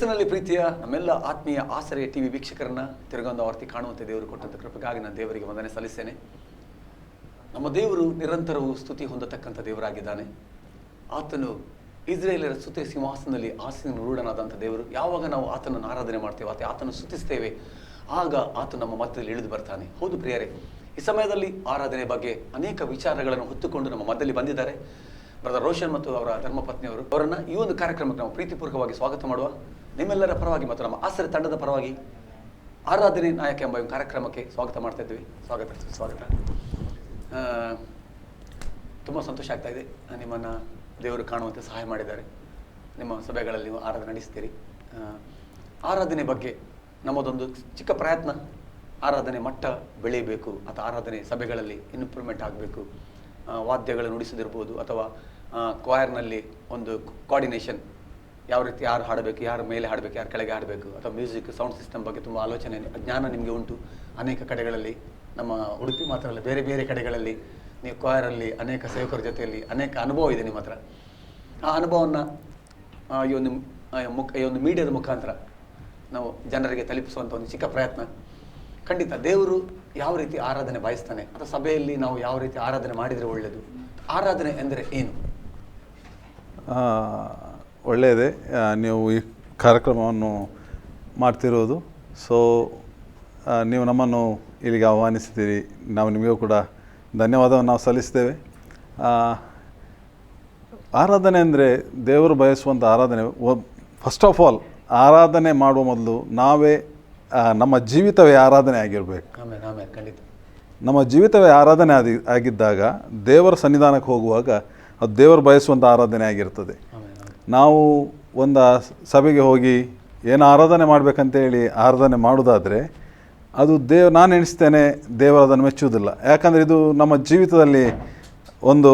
ಕ್ರಿಸ್ತನಲ್ಲಿ ಪ್ರೀತಿಯ ನಮ್ಮೆಲ್ಲ ಆತ್ಮೀಯ ಆಸರೆಯ ಟಿವಿ ವೀಕ್ಷಕರನ್ನ ತಿರುಗೊಂದು ಆವರ್ತಿ ಕಾಣುವಂತೆ ದೇವರು ಕೊಟ್ಟಂತ ಕೃಪೆಗಾಗಿ ನಾನು ದೇವರಿಗೆ ವಂದನೆ ಸಲ್ಲಿಸ್ತೇನೆ. ನಮ್ಮ ದೇವರು ನಿರಂತರವೂ ಸ್ತುತಿ ಹೊಂದತಕ್ಕಂಥ ದೇವರಾಗಿದ್ದಾನೆ. ಆತನು ಇಸ್ರೇಲರ ಸ್ತುತಿ ಸಿಂಹಾಸನದಲ್ಲಿ ಆಸನ ರೂಢನಾದಂಥ ದೇವರು. ಯಾವಾಗ ನಾವು ಆತನನ್ನು ಆರಾಧನೆ ಮಾಡ್ತೇವೆ ಆತ ಆತನ ಸ್ತುತಿಸ್ತೇವೆ. ಆಗ ಆತ ನಮ್ಮ ಮಧ್ಯದಲ್ಲಿ ಇಳಿದು ಬರ್ತಾನೆ. ಹೌದು ಪ್ರಿಯರೇ, ಈ ಸಮಯದಲ್ಲಿ ಆರಾಧನೆ ಬಗ್ಗೆ ಅನೇಕ ವಿಚಾರಗಳನ್ನು ಹೊತ್ತುಕೊಂಡು ನಮ್ಮ ಮಧ್ಯದಲ್ಲಿ ಬಂದಿದ್ದಾರೆ. ಬ್ರದರ್ ರೋಷನ್ ಮತ್ತು ಅವರ ಧರ್ಮಪತ್ನಿಯವರು ಅವರನ್ನು ಈ ಒಂದು ಕಾರ್ಯಕ್ರಮಕ್ಕೆ ನಾವು ಪ್ರೀತಿಪೂರ್ವಕವಾಗಿ ಸ್ವಾಗತ ಮಾಡುವ ನಿಮ್ಮೆಲ್ಲರ ಪರವಾಗಿ ಮತ್ತು ನಮ್ಮ ಆಸರೆ ತಂಡದ ಪರವಾಗಿ ಆರಾಧನೆ ನಾಯಕ ಎಂಬ ಕಾರ್ಯಕ್ರಮಕ್ಕೆ ಸ್ವಾಗತ ಮಾಡ್ತಾ ಇದ್ವಿ ಸ್ವಾಗತ ಸ್ವಾಗತ. ತುಂಬ ಸಂತೋಷ ಆಗ್ತಾ ಇದೆ. ನಿಮ್ಮನ್ನು ದೇವರು ಕಾಣುವಂತೆ ಸಹಾಯ ಮಾಡಿದ್ದಾರೆ. ನಿಮ್ಮ ಸಭೆಗಳಲ್ಲಿ ನೀವು ಆರಾಧನೆ ನಡೆಸ್ತೀರಿ. ಆರಾಧನೆ ಬಗ್ಗೆ ನಮ್ಮದೊಂದು ಚಿಕ್ಕ ಪ್ರಯತ್ನ. ಆರಾಧನೆ ಮಟ್ಟ ಬೆಳೆಯಬೇಕು. ಅಥವಾ ಆರಾಧನೆ ಸಭೆಗಳಲ್ಲಿ ಇಂಪ್ರೂವ್ಮೆಂಟ್ ಆಗಬೇಕು. ವಾದ್ಯಗಳನ್ನು ನುಡಿಸದಿರ್ಬೋದು ಅಥವಾ ಕ್ವಾಯರ್ನಲ್ಲಿ ಒಂದು ಕೋಆರ್ಡಿನೇಷನ್ ಯಾವ ರೀತಿ ಯಾರು ಹಾಡಬೇಕು, ಯಾರು ಮೇಲೆ ಹಾಡಬೇಕು, ಯಾರು ಕೆಳಗೆ ಹಾಡಬೇಕು, ಅಥವಾ ಮ್ಯೂಸಿಕ್ ಸೌಂಡ್ ಸಿಸ್ಟಮ್ ಬಗ್ಗೆ ತುಂಬ ಆಲೋಚನೆ, ಜ್ಞಾನ ನಿಮಗೆ ಉಂಟು ಅನೇಕ ಕಡೆಗಳಲ್ಲಿ. ನಮ್ಮ ಉಡುಪಿ ಮಾತ್ರ ಅಲ್ಲ, ಬೇರೆ ಬೇರೆ ಕಡೆಗಳಲ್ಲಿ, ನೀವು ಕ್ವಾಯರಲ್ಲಿ ಅನೇಕ ಸೇವಕರ ಜೊತೆಯಲ್ಲಿ ಅನೇಕ ಅನುಭವ ಇದೆ ನಿಮ್ಮ ಹತ್ರ. ಆ ಅನುಭವವನ್ನು ಈ ಒಂದು ಮುಖ, ಈ ಒಂದು ಮೀಡಿಯಾದ ಮುಖಾಂತರ ನಾವು ಜನರಿಗೆ ತಲುಪಿಸುವಂಥ ಒಂದು ಚಿಕ್ಕ ಪ್ರಯತ್ನ. ಖಂಡಿತ ದೇವರು ಯಾವ ರೀತಿ ಆರಾಧನೆ ಬಯಸ್ತಾನೆ, ಅಥವಾ ಸಭೆಯಲ್ಲಿ ನಾವು ಯಾವ ರೀತಿ ಆರಾಧನೆ ಮಾಡಿದರೆ ಒಳ್ಳೆಯದು? ಆರಾಧನೆ ಎಂದರೆ ಏನು? ಒಳ್ಳೆಯದೇ ನೀವು ಈ ಕಾರ್ಯಕ್ರಮವನ್ನು ಮಾಡ್ತಿರೋದು. ಸೊ ನೀವು ನಮ್ಮನ್ನು ಇಲ್ಲಿಗೆ ಆಹ್ವಾನಿಸಿದ್ದೀರಿ. ನಾವು ನಿಮಗೂ ಕೂಡ ಧನ್ಯವಾದವನ್ನು ನಾವು ಸಲ್ಲಿಸ್ತೇವೆ ಆರಾಧನೆ ಅಂದರೆ ದೇವರು ಬಯಸುವಂಥ ಆರಾಧನೆ. ಫಸ್ಟ್ ಆಫ್ ಆಲ್ ಆರಾಧನೆ ಮಾಡುವ ಮೊದಲು ನಾವೇ ನಮ್ಮ ಜೀವಿತವೇ ಆರಾಧನೆ ಆಗಿರಬೇಕು. ಖಂಡಿತ. ನಮ್ಮ ಜೀವಿತವೇ ಆರಾಧನೆ ಆದಿ ಆಗಿದ್ದಾಗ ದೇವರ ಸನ್ನಿಧಾನಕ್ಕೆ ಹೋಗುವಾಗ ಅದು ದೇವರು ಬಯಸುವಂಥ ಆರಾಧನೆ ಆಗಿರ್ತದೆ. ನಾವು ಒಂದು ಸಭೆಗೆ ಹೋಗಿ ಏನು ಆರಾಧನೆ ಮಾಡಬೇಕಂತೇಳಿ ಆರಾಧನೆ ಮಾಡೋದಾದರೆ ಅದು ದೇವ್, ನಾನು ಎಣಿಸ್ತೇನೆ, ದೇವರು ಅದನ್ನು ಮೆಚ್ಚುವುದಿಲ್ಲ. ಯಾಕಂದರೆ ಇದು ನಮ್ಮ ಜೀವಿತದಲ್ಲಿ ಒಂದು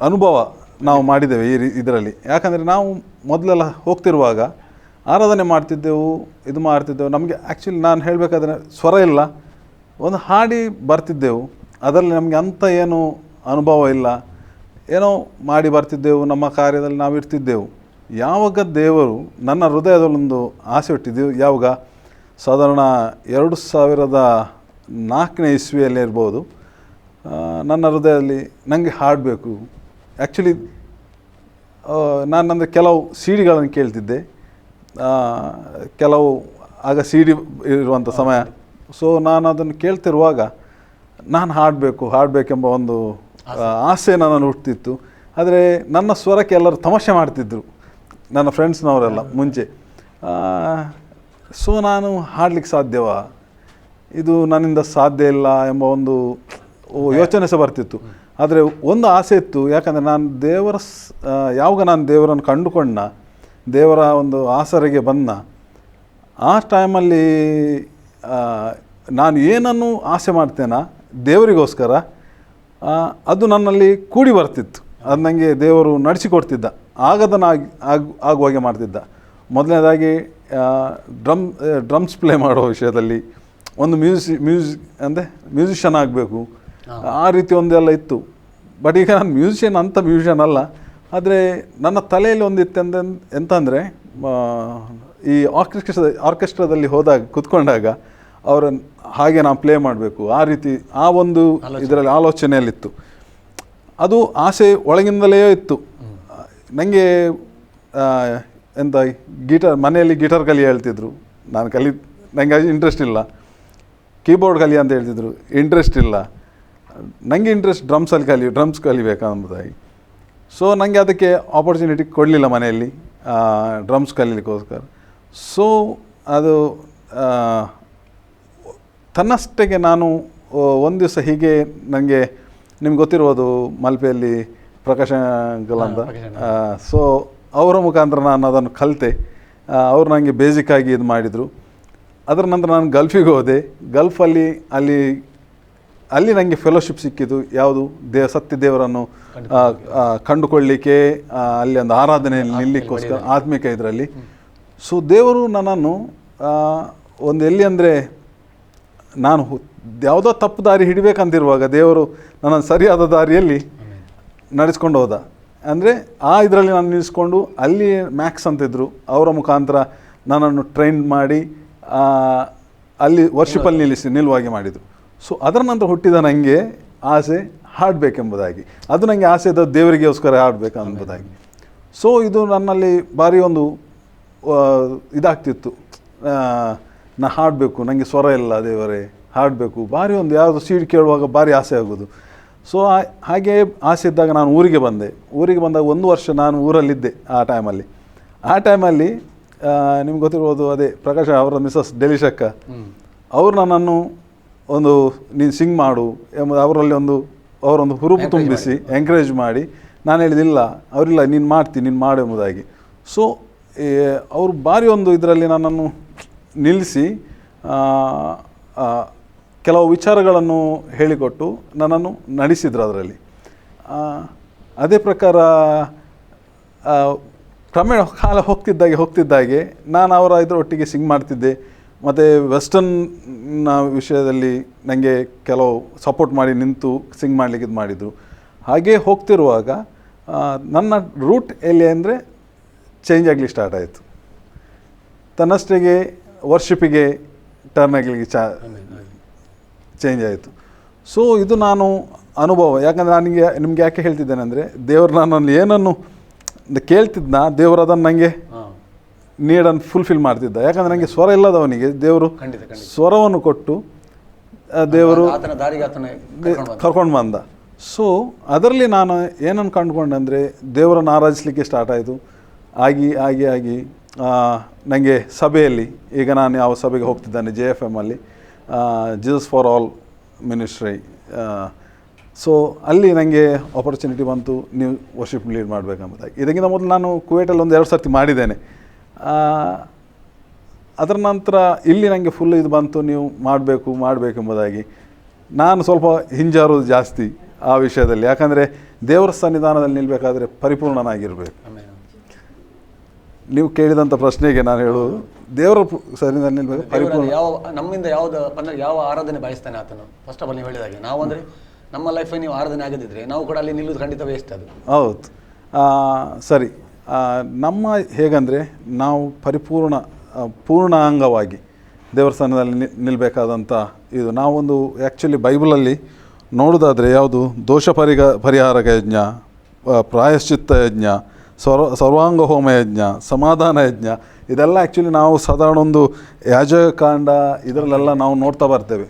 ಅನುಭವ ನಾವು ಮಾಡಿದ್ದೇವೆ ಈ ಇದರಲ್ಲಿ. ಯಾಕಂದರೆ ನಾವು ಮೊದಲೆಲ್ಲ ಹೋಗ್ತಿರುವಾಗ ಆರಾಧನೆ ಮಾಡ್ತಿದ್ದೆವು, ಇದು ಮಾಡ್ತಿದ್ದೆವು. ನಮಗೆ ಆ್ಯಕ್ಚುಲಿ ನಾನು ಹೇಳಬೇಕಾದ್ರೆ ಸ್ವರ ಇಲ್ಲ. ಒಂದು ಹಾಡಿ ಬರ್ತಿದ್ದೆವು. ಅದರಲ್ಲಿ ನಮಗೆ ಅಂಥ ಏನು ಅನುಭವ ಇಲ್ಲ. ಏನೋ ಮಾಡಿ ಬರ್ತಿದ್ದೆವು ನಮ್ಮ ಕಾರ್ಯದಲ್ಲಿ ನಾವು ಇರ್ತಿದ್ದೆವು. ಯಾವಾಗ ದೇವರು ನನ್ನ ಹೃದಯದಲ್ಲೊಂದು ಆಸೆ ಇಟ್ಟಿದ್ದೆವು ಯಾವಾಗ? ಸಾಧಾರಣ ಎರಡು ಸಾವಿರದ ನಾಲ್ಕನೇ ಇಸ್ವಿಯಲ್ಲಿ ಇರ್ಬೋದು. ನನ್ನ ಹೃದಯದಲ್ಲಿ ನನಗೆ ಹಾಡಬೇಕು. ಆ್ಯಕ್ಚುಲಿ ನಾನು ಅಂದರೆ ಕೆಲವು ಸೀಡಿಗಳನ್ನು ಕೇಳ್ತಿದ್ದೆ. ಕೆಲವು ಆಗ ಸೀಡಿ ಇರುವಂಥ ಸಮಯ. ಸೊ ನಾನು ಅದನ್ನು ಕೇಳ್ತಿರುವಾಗ ನಾನು ಹಾಡಬೇಕು ಹಾಡಬೇಕೆಂಬ ಒಂದು ಆಸೆ ನನ್ನನ್ನು ಹುಟ್ಟಿತ್ತು. ಆದರೆ ನನ್ನ ಸ್ವರಕ್ಕೆ ಎಲ್ಲರೂ ತಮಾಷೆ ಮಾಡ್ತಿದ್ದರು ನನ್ನ ಫ್ರೆಂಡ್ಸ್ನವರೆಲ್ಲ ಮುಂಚೆ. ಸೊ ನಾನು ಹಾಡಲಿಕ್ಕೆ ಸಾಧ್ಯವ? ಇದು ನನ್ನಿಂದ ಸಾಧ್ಯ ಇಲ್ಲ ಎಂಬ ಒಂದು ಯೋಚನೆ ಸಹ ಬರ್ತಿತ್ತು. ಆದರೆ ಒಂದು ಆಸೆ ಇತ್ತು. ಯಾಕಂದರೆ ನಾನು ದೇವರ ಯಾವಾಗ ನಾನು ದೇವರನ್ನು ಕಂಡುಕೊಂಡ, ದೇವರ ಒಂದು ಆಸರೆಗೆ ಬಂದ, ಆ ಟೈಮಲ್ಲಿ ನಾನು ಏನನ್ನು ಆಸೆ ಮಾಡ್ತೇನೆ? ದೇವರಿಗೋಸ್ಕರ ಅದು ನನ್ನಲ್ಲಿ ಕೂಡಿ ಬರ್ತಿತ್ತು ಅದು ನನಗೆ ದೇವರು ನಡೆಸಿಕೊಡ್ತಿದ್ದ. ಆಗದನ್ನು ಆಗಿ ಆಗ್ ಆಗುವಾಗೆ ಮಾಡ್ತಿದ್ದ. ಮೊದಲನೇದಾಗಿ ಡ್ರಮ್ ಡ್ರಮ್ಸ್ ಪ್ಲೇ ಮಾಡೋ ವಿಷಯದಲ್ಲಿ ಒಂದು ಮ್ಯೂಸಿ ಮ್ಯೂಸಿಕ್ ಅಂದರೆ ಮ್ಯೂಸಿಷಿಯನ್ ಆಗಬೇಕು. ಆ ರೀತಿ ಒಂದೆಲ್ಲ ಇತ್ತು. ಬಟ್ ಈಗ ನಾನು ಮ್ಯೂಸಿಷಿಯನ್ ಅಂತ ಮ್ಯೂಸಿಷಿಯನ್ ಅಲ್ಲ. ಆದರೆ ನನ್ನ ತಲೆಯಲ್ಲಿ ಒಂದಿತ್ತು ಎಂದ ಎಂತಂದರೆ ಈ ಆರ್ಕೆಸ್ಟ್ರಾ ಆರ್ಕೆಸ್ಟ್ರಾದಲ್ಲಿ ಹೋದಾಗ ಕುತ್ಕೊಂಡಾಗ ಅವರ ಹಾಗೆ ನಾನು ಪ್ಲೇ ಮಾಡಬೇಕು. ಆ ರೀತಿ ಆ ಒಂದು ಇದರಲ್ಲಿ ಆಲೋಚನೆಯಲ್ಲಿತ್ತು. ಅದು ಆಸೆ ಒಳಗಿಂದಲೇ ಇತ್ತು. ನನಗೆ ಎಂತ ಗಿಟಾರ್ ಮನೆಯಲ್ಲಿ ಗಿಟಾರ್ ಕಲಿ ಹೇಳ್ತಿದ್ರು. ನಾನು ಕಲಿ ನನಗೆ ಇಂಟ್ರೆಸ್ಟ್ ಇಲ್ಲ. ಕೀಬೋರ್ಡ್ ಕಲಿ ಅಂತ ಹೇಳ್ತಿದ್ರು. ಇಂಟ್ರೆಸ್ಟ್ ಇಲ್ಲ. ನನಗೆ ಇಂಟ್ರೆಸ್ಟ್ ಡ್ರಮ್ಸಲ್ಲಿ ಕಲಿ ಡ್ರಮ್ಸ್ ಕಲಿಬೇಕಂಬುದಾಗಿ. ಸೊ ನನಗೆ ಅದಕ್ಕೆ ಆಪರ್ಚುನಿಟಿ ಕೊಡಲಿಲ್ಲ ಮನೆಯಲ್ಲಿ ಡ್ರಮ್ಸ್ ಕಲೀಲಿಕ್ಕೋಸ್ಕರ. ಸೊ ಅದು ಆ, ತನ್ನಷ್ಟಕ್ಕೆ ನಾನು ಒಂದು ದಿವಸ ಹೀಗೆ ನನಗೆ ನಿಮ್ಗೆ ಗೊತ್ತಿರ್ಬೋದು ಮಲ್ಪೆಯಲ್ಲಿ ಪ್ರಕಾಶ ಅಂಕಲ್ ಅಂತ ಸೊ ಅವರ ಮುಖಾಂತರ ನಾನು ಅದನ್ನು ಕಲಿತೆ. ಅವರು ನನಗೆ ಬೇಸಿಕ್ಕಾಗಿ ಇದು ಮಾಡಿದರು. ಅದರ ನಂತರ ನಾನು ಗಲ್ಫಿಗೆ ಹೋದೆ. ಗಲ್ಫಲ್ಲಿ ಅಲ್ಲಿ ಅಲ್ಲಿ ನನಗೆ ಫೆಲೋಶಿಪ್ ಸಿಕ್ಕಿತು ಯಾವುದು? ದೇವ ಸತ್ಯ ದೇವರನ್ನು ಕಂಡುಕೊಳ್ಳಿಕ್ಕೆ ಅಲ್ಲಿ ಒಂದು ಆರಾಧನೆಯಲ್ಲಿ ನಿಲ್ಲಿಕ್ಕೋಸ್ಕರ ಆತ್ಮಿಕ ಇದರಲ್ಲಿ ಸೊ ದೇವರು ನನ್ನನ್ನು ಒಂದು ಎಲ್ಲಿ ಅಂದರೆ ನಾನು ಯಾವುದೋ ತಪ್ಪು ದಾರಿ ಹಿಡಬೇಕಂತಿರುವಾಗ ದೇವರು ನನ್ನನ್ನು ಸರಿಯಾದ ದಾರಿಯಲ್ಲಿ ನಡೆಸ್ಕೊಂಡು ಹೋದ. ಅಂದರೆ ಆ ಇದರಲ್ಲಿ ನಾನು ನಿಲ್ಲಿಸ್ಕೊಂಡು ಅಲ್ಲಿ ಮ್ಯಾಕ್ಸ್ ಅಂತಿದ್ರು. ಅವರ ಮುಖಾಂತರ ನನ್ನನ್ನು ಟ್ರೈನ್ ಮಾಡಿ ಅಲ್ಲಿ ವರ್ಷಿಪಲ್ಲಿ ನಿಲ್ಲಿಸಿ ನಿಲ್ಲುವಾಗೆ ಮಾಡಿದರು. ಸೊ ಅದರ ನಂತರ ಹುಟ್ಟಿದ ನನಗೆ ಆಸೆ ಹಾಡಬೇಕೆಂಬುದಾಗಿ. ಅದು ನನಗೆ ಆಸೆ ಇದ್ದ ದೇವರಿಗೋಸ್ಕರ ಹಾಡಬೇಕೆಂಬುದಾಗಿ. ಸೊ ಇದು ನನ್ನಲ್ಲಿ ಭಾರಿ ಒಂದು ಇದಾಗ್ತಿತ್ತು. ನಾ ಹಾಡಬೇಕು ನನಗೆ ಸ್ವರ ಇಲ್ಲ ದೇವರೇ ಹಾಡಬೇಕು. ಭಾರಿ ಒಂದು ಯಾವುದು ಸೀಡ್ ಕೇಳುವಾಗ ಭಾರಿ ಆಸೆ ಆಗೋದು. ಸೊ ಹಾಗೆ ಆಸೆ ಇದ್ದಾಗ ನಾನು ಊರಿಗೆ ಬಂದೆ. ಊರಿಗೆ ಬಂದಾಗ ಒಂದು ವರ್ಷ ನಾನು ಊರಲ್ಲಿದ್ದೆ ಆ ಟೈಮಲ್ಲಿ ಆ ಟೈಮಲ್ಲಿ ನಿಮ್ಗೆ ಗೊತ್ತಿರ್ಬೋದು ಅದೇ ಪ್ರಕಾಶ್ ಅವರ ಮಿಸಸ್ ಡೆಲಿಶಕ್ಕ. ಅವರು ನನ್ನನ್ನು ಒಂದು ನೀನು ಸಿಂಗ್ ಮಾಡು ಎಂಬ ಅವರಲ್ಲಿ ಒಂದು ಅವರೊಂದು ಹುರುಪು ತುಂಬಿಸಿ ಎಂಕರೇಜ್ ಮಾಡಿ ನಾನು ಹೇಳಿದಿಲ್ಲ ಅವರಿಲ್ಲ ನೀನು ಮಾಡ್ತೀನಿ ನೀನು ಮಾಡು ಎಂಬುದಾಗಿ. ಸೊ ಅವರು ಭಾರಿ ಒಂದು ಇದರಲ್ಲಿ ನನ್ನನ್ನು ನಿಲ್ಲಿಸಿ ಕೆಲವು ವಿಚಾರಗಳನ್ನು ಹೇಳಿಕೊಟ್ಟು ನನ್ನನ್ನು ನಡೆಸಿದ್ರು ಅದರಲ್ಲಿ. ಅದೇ ಪ್ರಕಾರ ಕ್ರಮೇಣ ಕಾಲ ಹೋಗ್ತಿದ್ದಾಗೆ ಹೋಗ್ತಿದ್ದಾಗೆ ನಾನು ಅವರ ಇದರೊಟ್ಟಿಗೆ ಸಿಂಗ್ ಮಾಡ್ತಿದ್ದೆ. ಮತ್ತು ವೆಸ್ಟರ್ನ್ನ ವಿಷಯದಲ್ಲಿ ನನಗೆ ಕೆಲವು ಸಪೋರ್ಟ್ ಮಾಡಿ ನಿಂತು ಸಿಂಗ್ ಮಾಡಲಿಕ್ಕೆ ಇದು ಮಾಡಿದರು. ಹಾಗೆ ಹೋಗ್ತಿರುವಾಗ ನನ್ನ ರೂಟ್ ಎಲ್ಲಿ ಅಂದರೆ ಚೇಂಜ್ ಆಗಲಿ ಸ್ಟಾರ್ಟ್ ಆಯಿತು. ತನ್ನಷ್ಟೆಗೆ ವರ್ಷಿಪಿಗೆ ಟರ್ನ್ ಆಗಲಿಕ್ಕೆ ಚಾ ಚೇಂಜ್ ಆಯಿತು. ಸೊ ಇದು ನಾನು ಅನುಭವ. ಯಾಕಂದರೆ ನನಗೆ ನಿಮ್ಗೆ ಯಾಕೆ ಹೇಳ್ತಿದ್ದೇನೆ ಅಂದರೆ ದೇವರು ನಾನು ಏನನ್ನು ಕೇಳ್ತಿದ್ನ ದೇವರು ಅದನ್ನು ನನಗೆ ನೀಡನ್ನು ಫುಲ್ಫಿಲ್ ಮಾಡ್ತಿದ್ದ. ಯಾಕಂದರೆ ನನಗೆ ಸ್ವರ ಇಲ್ಲದವನಿಗೆ ದೇವರು ಸ್ವರವನ್ನು ಕೊಟ್ಟು ದೇವರು. ಕರ್ಕೊಂಡು ಬಂದ. ಸೊ ಅದರಲ್ಲಿ ನಾನು ಏನನ್ನು ಕಂಡುಕೊಂಡೆ ಅಂದರೆ ದೇವರನ್ನು ಆರಾಧಿಸಲಿಕ್ಕೆ ಸ್ಟಾರ್ಟ್ ಆಯಿತು. ಆಗಿ ಆಗಿ ಆಗಿ ನನಗೆ ಸಭೆಯಲ್ಲಿ, ಈಗ ನಾನು ಯಾವ ಸಭೆಗೆ ಹೋಗ್ತಿದ್ದಾನೆ J F ಎಮ್ಮಲ್ಲಿ Jesus for all ministry so ಅಲ್ಲಿ ನನಗೆ ಆಪರ್ಚುನಿಟಿ ಬಂತು, ನೀವು ವರ್ಷಿಪ್ ಲೀಡ್ ಮಾಡಬೇಕಂಬುದಾಗಿ. ಇದಕ್ಕಿಂತ ಮೊದಲು ನಾನು ಕುವೇಟಲ್ಲಿ ಒಂದು ಎರಡು ಸರ್ತಿ ಮಾಡಿದ್ದೇನೆ. ಅದರ ನಂತರ ಇಲ್ಲಿ ನನಗೆ ಫುಲ್ ಇದು ಬಂತು, ನೀವು ಮಾಡಬೇಕು, ಮಾಡಬೇಕೆಂಬುದಾಗಿ. ನಾನು ಸ್ವಲ್ಪ ಹಿಂಜಾರೋದು ಜಾಸ್ತಿ ಆ ವಿಷಯದಲ್ಲಿ. ಯಾಕಂದರೆ ದೇವರ ಸನ್ನಿಧಾನದಲ್ಲಿ ನಿಲ್ಲಬೇಕಾದ್ರೆ ಪರಿಪೂರ್ಣನಾಗಿರಬೇಕು. ನೀವು ಕೇಳಿದಂಥ ಪ್ರಶ್ನೆಗೆ ನಾನು ಹೇಳೋದು ದೇವರ ನಿಲ್ಲಬೇಕು ಪರಿಪೂರ್ಣ ಯಾವ ನಮ್ಮಿಂದ ಯಾವ್ದು ಅಂದ್ರೆ ಯಾವ ಆರಾಧನೆ ಬಯಸ್ತಾನೆ ಆತನು? ಫಸ್ಟ್ ಆಫ್ ಆಲ್ ನೀವು ಹೇಳಿದಾಗೆ ನಾವು ಅಂದ್ರೆ ನಮ್ಮ ಲೈಫಲ್ಲಿ ನೀವು ಆರಾಧನೆ ಆಗದಿದ್ರೆ ನಾವು ಕೂಡ ಅಲ್ಲಿ ನಿಲ್ಲುವುದು ಖಂಡಿತ ವೇಸ್ಟ್ ಅದು? ಹೌದು. ಸರಿ. ನಮ್ಮ ಹೇಗಂದರೆ ನಾವು ಪರಿಪೂರ್ಣ ಪೂರ್ಣಾಂಗವಾಗಿ ದೇವರ ಸ್ಥಾನದಲ್ಲಿ ನಿ ನಿಲ್ಲಬೇಕಾದಂಥ ಇದು. ನಾವೊಂದು ಆ್ಯಕ್ಚುಲಿ ಬೈಬಲಲ್ಲಿ ನೋಡೋದಾದರೆ ಯಾವುದು? ದೋಷ ಪರಿಗ ಪರಿಹಾರಕ ಯಜ್ಞ ಪ್ರಾಯಶ್ಚಿತ್ತ ಯಜ್ಞ ಸರ್ವ ಸರ್ವಾಂಗ ಹೋಮ ಯಜ್ಞ ಸಮಾಧಾನ ಯಜ್ಞ ಇದೆಲ್ಲ ಆ್ಯಕ್ಚುಲಿ ನಾವು ಸಾಧಾರಣ ಒಂದು ಯಾಜಕಾಂಡ ಇದರಲ್ಲೆಲ್ಲ ನಾವು ನೋಡ್ತಾ ಬರ್ತೇವೆ.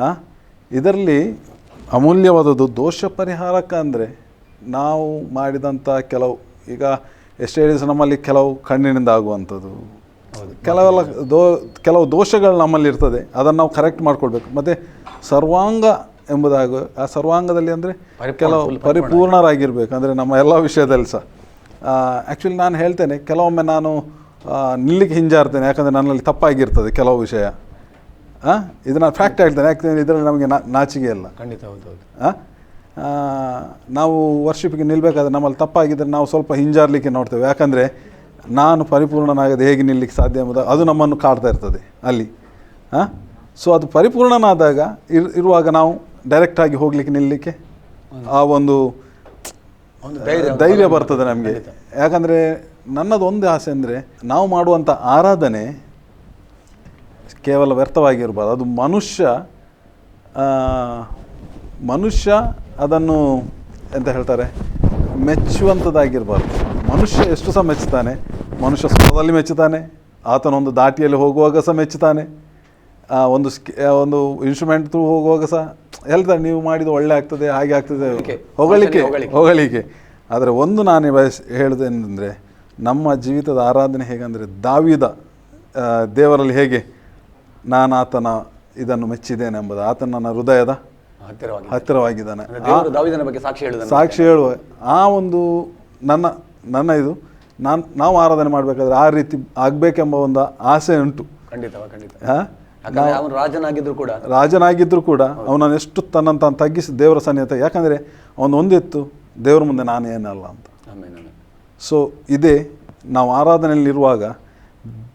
ಹಾಂ ಇದರಲ್ಲಿ ಅಮೂಲ್ಯವಾದದ್ದು ದೋಷ ಪರಿಹಾರಕ ಅಂದರೆ ನಾವು ಮಾಡಿದಂಥ ಕೆಲವು ಈಗ ಎಷ್ಟೇ ದಿವಸ ನಮ್ಮಲ್ಲಿ ಕೆಲವು ಕಣ್ಣಿನಿಂದ ಆಗುವಂಥದ್ದು. ಕೆಲವೆಲ್ಲ ದೋ ಕೆಲವು ದೋಷಗಳು ನಮ್ಮಲ್ಲಿ ಇರ್ತದೆ ಅದನ್ನು ನಾವು ಕರೆಕ್ಟ್ ಮಾಡ್ಕೊಳ್ಬೇಕು ಮತ್ತು ಸರ್ವಾಂಗ ಎಂಬುದಾಗ ಆ ಸರ್ವಾಂಗದಲ್ಲಿ ಅಂದರೆ ಕೆಲವು ಪರಿಪೂರ್ಣರಾಗಿರ್ಬೇಕು ಅಂದರೆ ನಮ್ಮ ಎಲ್ಲ ವಿಷಯದಲ್ಲಿ ಸಹ ಆ್ಯಕ್ಚುಲಿ ನಾನು ಹೇಳ್ತೇನೆ ಕೆಲವೊಮ್ಮೆ ನಾನು ನಿಲ್ಲಿಗೆ ನಿಲ್ಲಿಕ್ಕೆ ಹಿಂಜಾರ್ತೇನೆ ಯಾಕಂದರೆ ನನ್ನಲ್ಲಿ ತಪ್ಪಾಗಿರ್ತದೆ ಕೆಲವು ವಿಷಯ. ಹಾಂ ಇದು ನಾನು ಫ್ಯಾಕ್ಟ್ ಹೇಳ್ತೇನೆ ಯಾಕಂದರೆ ಇದರಲ್ಲಿ ನಮಗೆ ನಾ- ನಾಚಿಕೆ ಇಲ್ಲ. ಖಂಡಿತ ಹೌದು ಹೌದು. ಹಾಂ ನಾವು ವರ್ಷಿಪ್ಗೆ ನಿಲ್ಲಬೇಕಾದ್ರೆ ನಮ್ಮಲ್ಲಿ ತಪ್ಪಾಗಿದ್ದರೆ ನಾವು ಸ್ವಲ್ಪ ಹಿಂಜಾರಲಿಕ್ಕೆ ನೋಡ್ತೇವೆ. ಯಾಕಂದರೆ ನಾನು ಪರಿಪೂರ್ಣನಾಗದೆ ಹೇಗೆ ನಿಲ್ಲಿಕ್ಕೆ ಸಾಧ್ಯ ಎಂಬುದು ಅದು ನಮ್ಮನ್ನು ಕಾಡ್ತಾ ಇರ್ತದೆ ಅಲ್ಲಿ. ಹಾಂ ಸೊ ಅದು ಪರಿಪೂರ್ಣನಾದಾಗ ಇರ್ ಇರುವಾಗ ನಾವು ಡೈರೆಕ್ಟಾಗಿ ಹೋಗಲಿಕ್ಕೆ ನಿಲ್ಲಲಿಕ್ಕೆ ಆ ಒಂದು ಧೈರ್ಯ ಬರ್ತದೆ ನಮಗೆ. ಯಾಕಂದರೆ ನನ್ನದು ಒಂದು ಆಸೆ ಅಂದರೆ ನಾವು ಮಾಡುವಂಥ ಆರಾಧನೆ ಕೇವಲ ವ್ಯರ್ಥವಾಗಿರಬಾರ್ದು. ಅದು ಮನುಷ್ಯ ಮನುಷ್ಯ ಅದನ್ನು ಎಂತ ಹೇಳ್ತಾರೆ? ಮೆಚ್ಚುವಂಥದ್ದಾಗಿರಬಾರ್ದು ಮನುಷ್ಯ ಎಷ್ಟು ಸಹ ಮೆಚ್ಚುತ್ತಾನೆ ಮನುಷ್ಯ ಸ್ವರದಲ್ಲಿ ಮೆಚ್ಚುತ್ತಾನೆ ಆತನೊಂದು ದಾಟಿಯಲ್ಲಿ ಹೋಗುವಾಗ ಸಹ ಮೆಚ್ಚುತ್ತಾನೆ ಒಂದು ಸ್ಕಿ- ಒಂದು ಇನ್ಸ್ಟ್ರೂಮೆಂಟ್ ಥ್ರೂ ಹೋಗುವಾಗ ಸಹ ಹೇಳ್ತಾರೆ ನೀವು ಮಾಡಿದ ಒಳ್ಳೆ ಆಗ್ತದೆ ಹಾಗೆ ಆಗ್ತದೆ ಹೊಗಳಿಕೆ. ಹೊಗಳಿಕೆ ಆದರೆ ಒಂದು ನಾನು ಬಯಸ್ ಹೇಳಿದೆ ನಮ್ಮ ಜೀವಿತದ ಆರಾಧನೆ ಹೇಗೆಂದರೆ ದಾವಿದ ದೇವರಲ್ಲಿ ಹೇಗೆ ನಾನು ಆತನ ಇದನ್ನು ಮೆಚ್ಚಿದ್ದೇನೆ ಎಂಬುದು ಆತನ ನನ್ನ ಹೃದಯದ ಹತ್ತಿರವಾಗಿ ಹತ್ತಿರವಾಗಿದ್ದಾನೆ. ಸಾಕ್ಷಿ ಹೇಳುವ ಆ ಒಂದು ನನ್ನ ನನ್ನ ಇದು ನಾನು ನಾವು ಆರಾಧನೆ ಮಾಡಬೇಕಾದ್ರೆ ಆ ರೀತಿ ಆಗಬೇಕೆಂಬ ಒಂದು ಆಸೆ ಉಂಟು. ಖಂಡಿತ ಖಂಡಿತ. ಆ? ಅವನು ರಾಜನಾಗಿದ್ರು ಕೂಡ. ರಾಜನಾಗಿದ್ರು ಕೂಡ ಅವನನ್ನು ಎಷ್ಟು ತನ್ನ ತಾನು ತಗ್ಗಿಸಿ ದೇವರ ಸನ್ನಿಹಿತ ಯಾಕಂದರೆ ಅವನು ಒಂದಿತ್ತು ದೇವರ ಮುಂದೆ ನಾನು ಏನಲ್ಲ ಅಂತ. ಸೊ ಇದೇ ನಾವು ಆರಾಧನೆಯಲ್ಲಿರುವಾಗ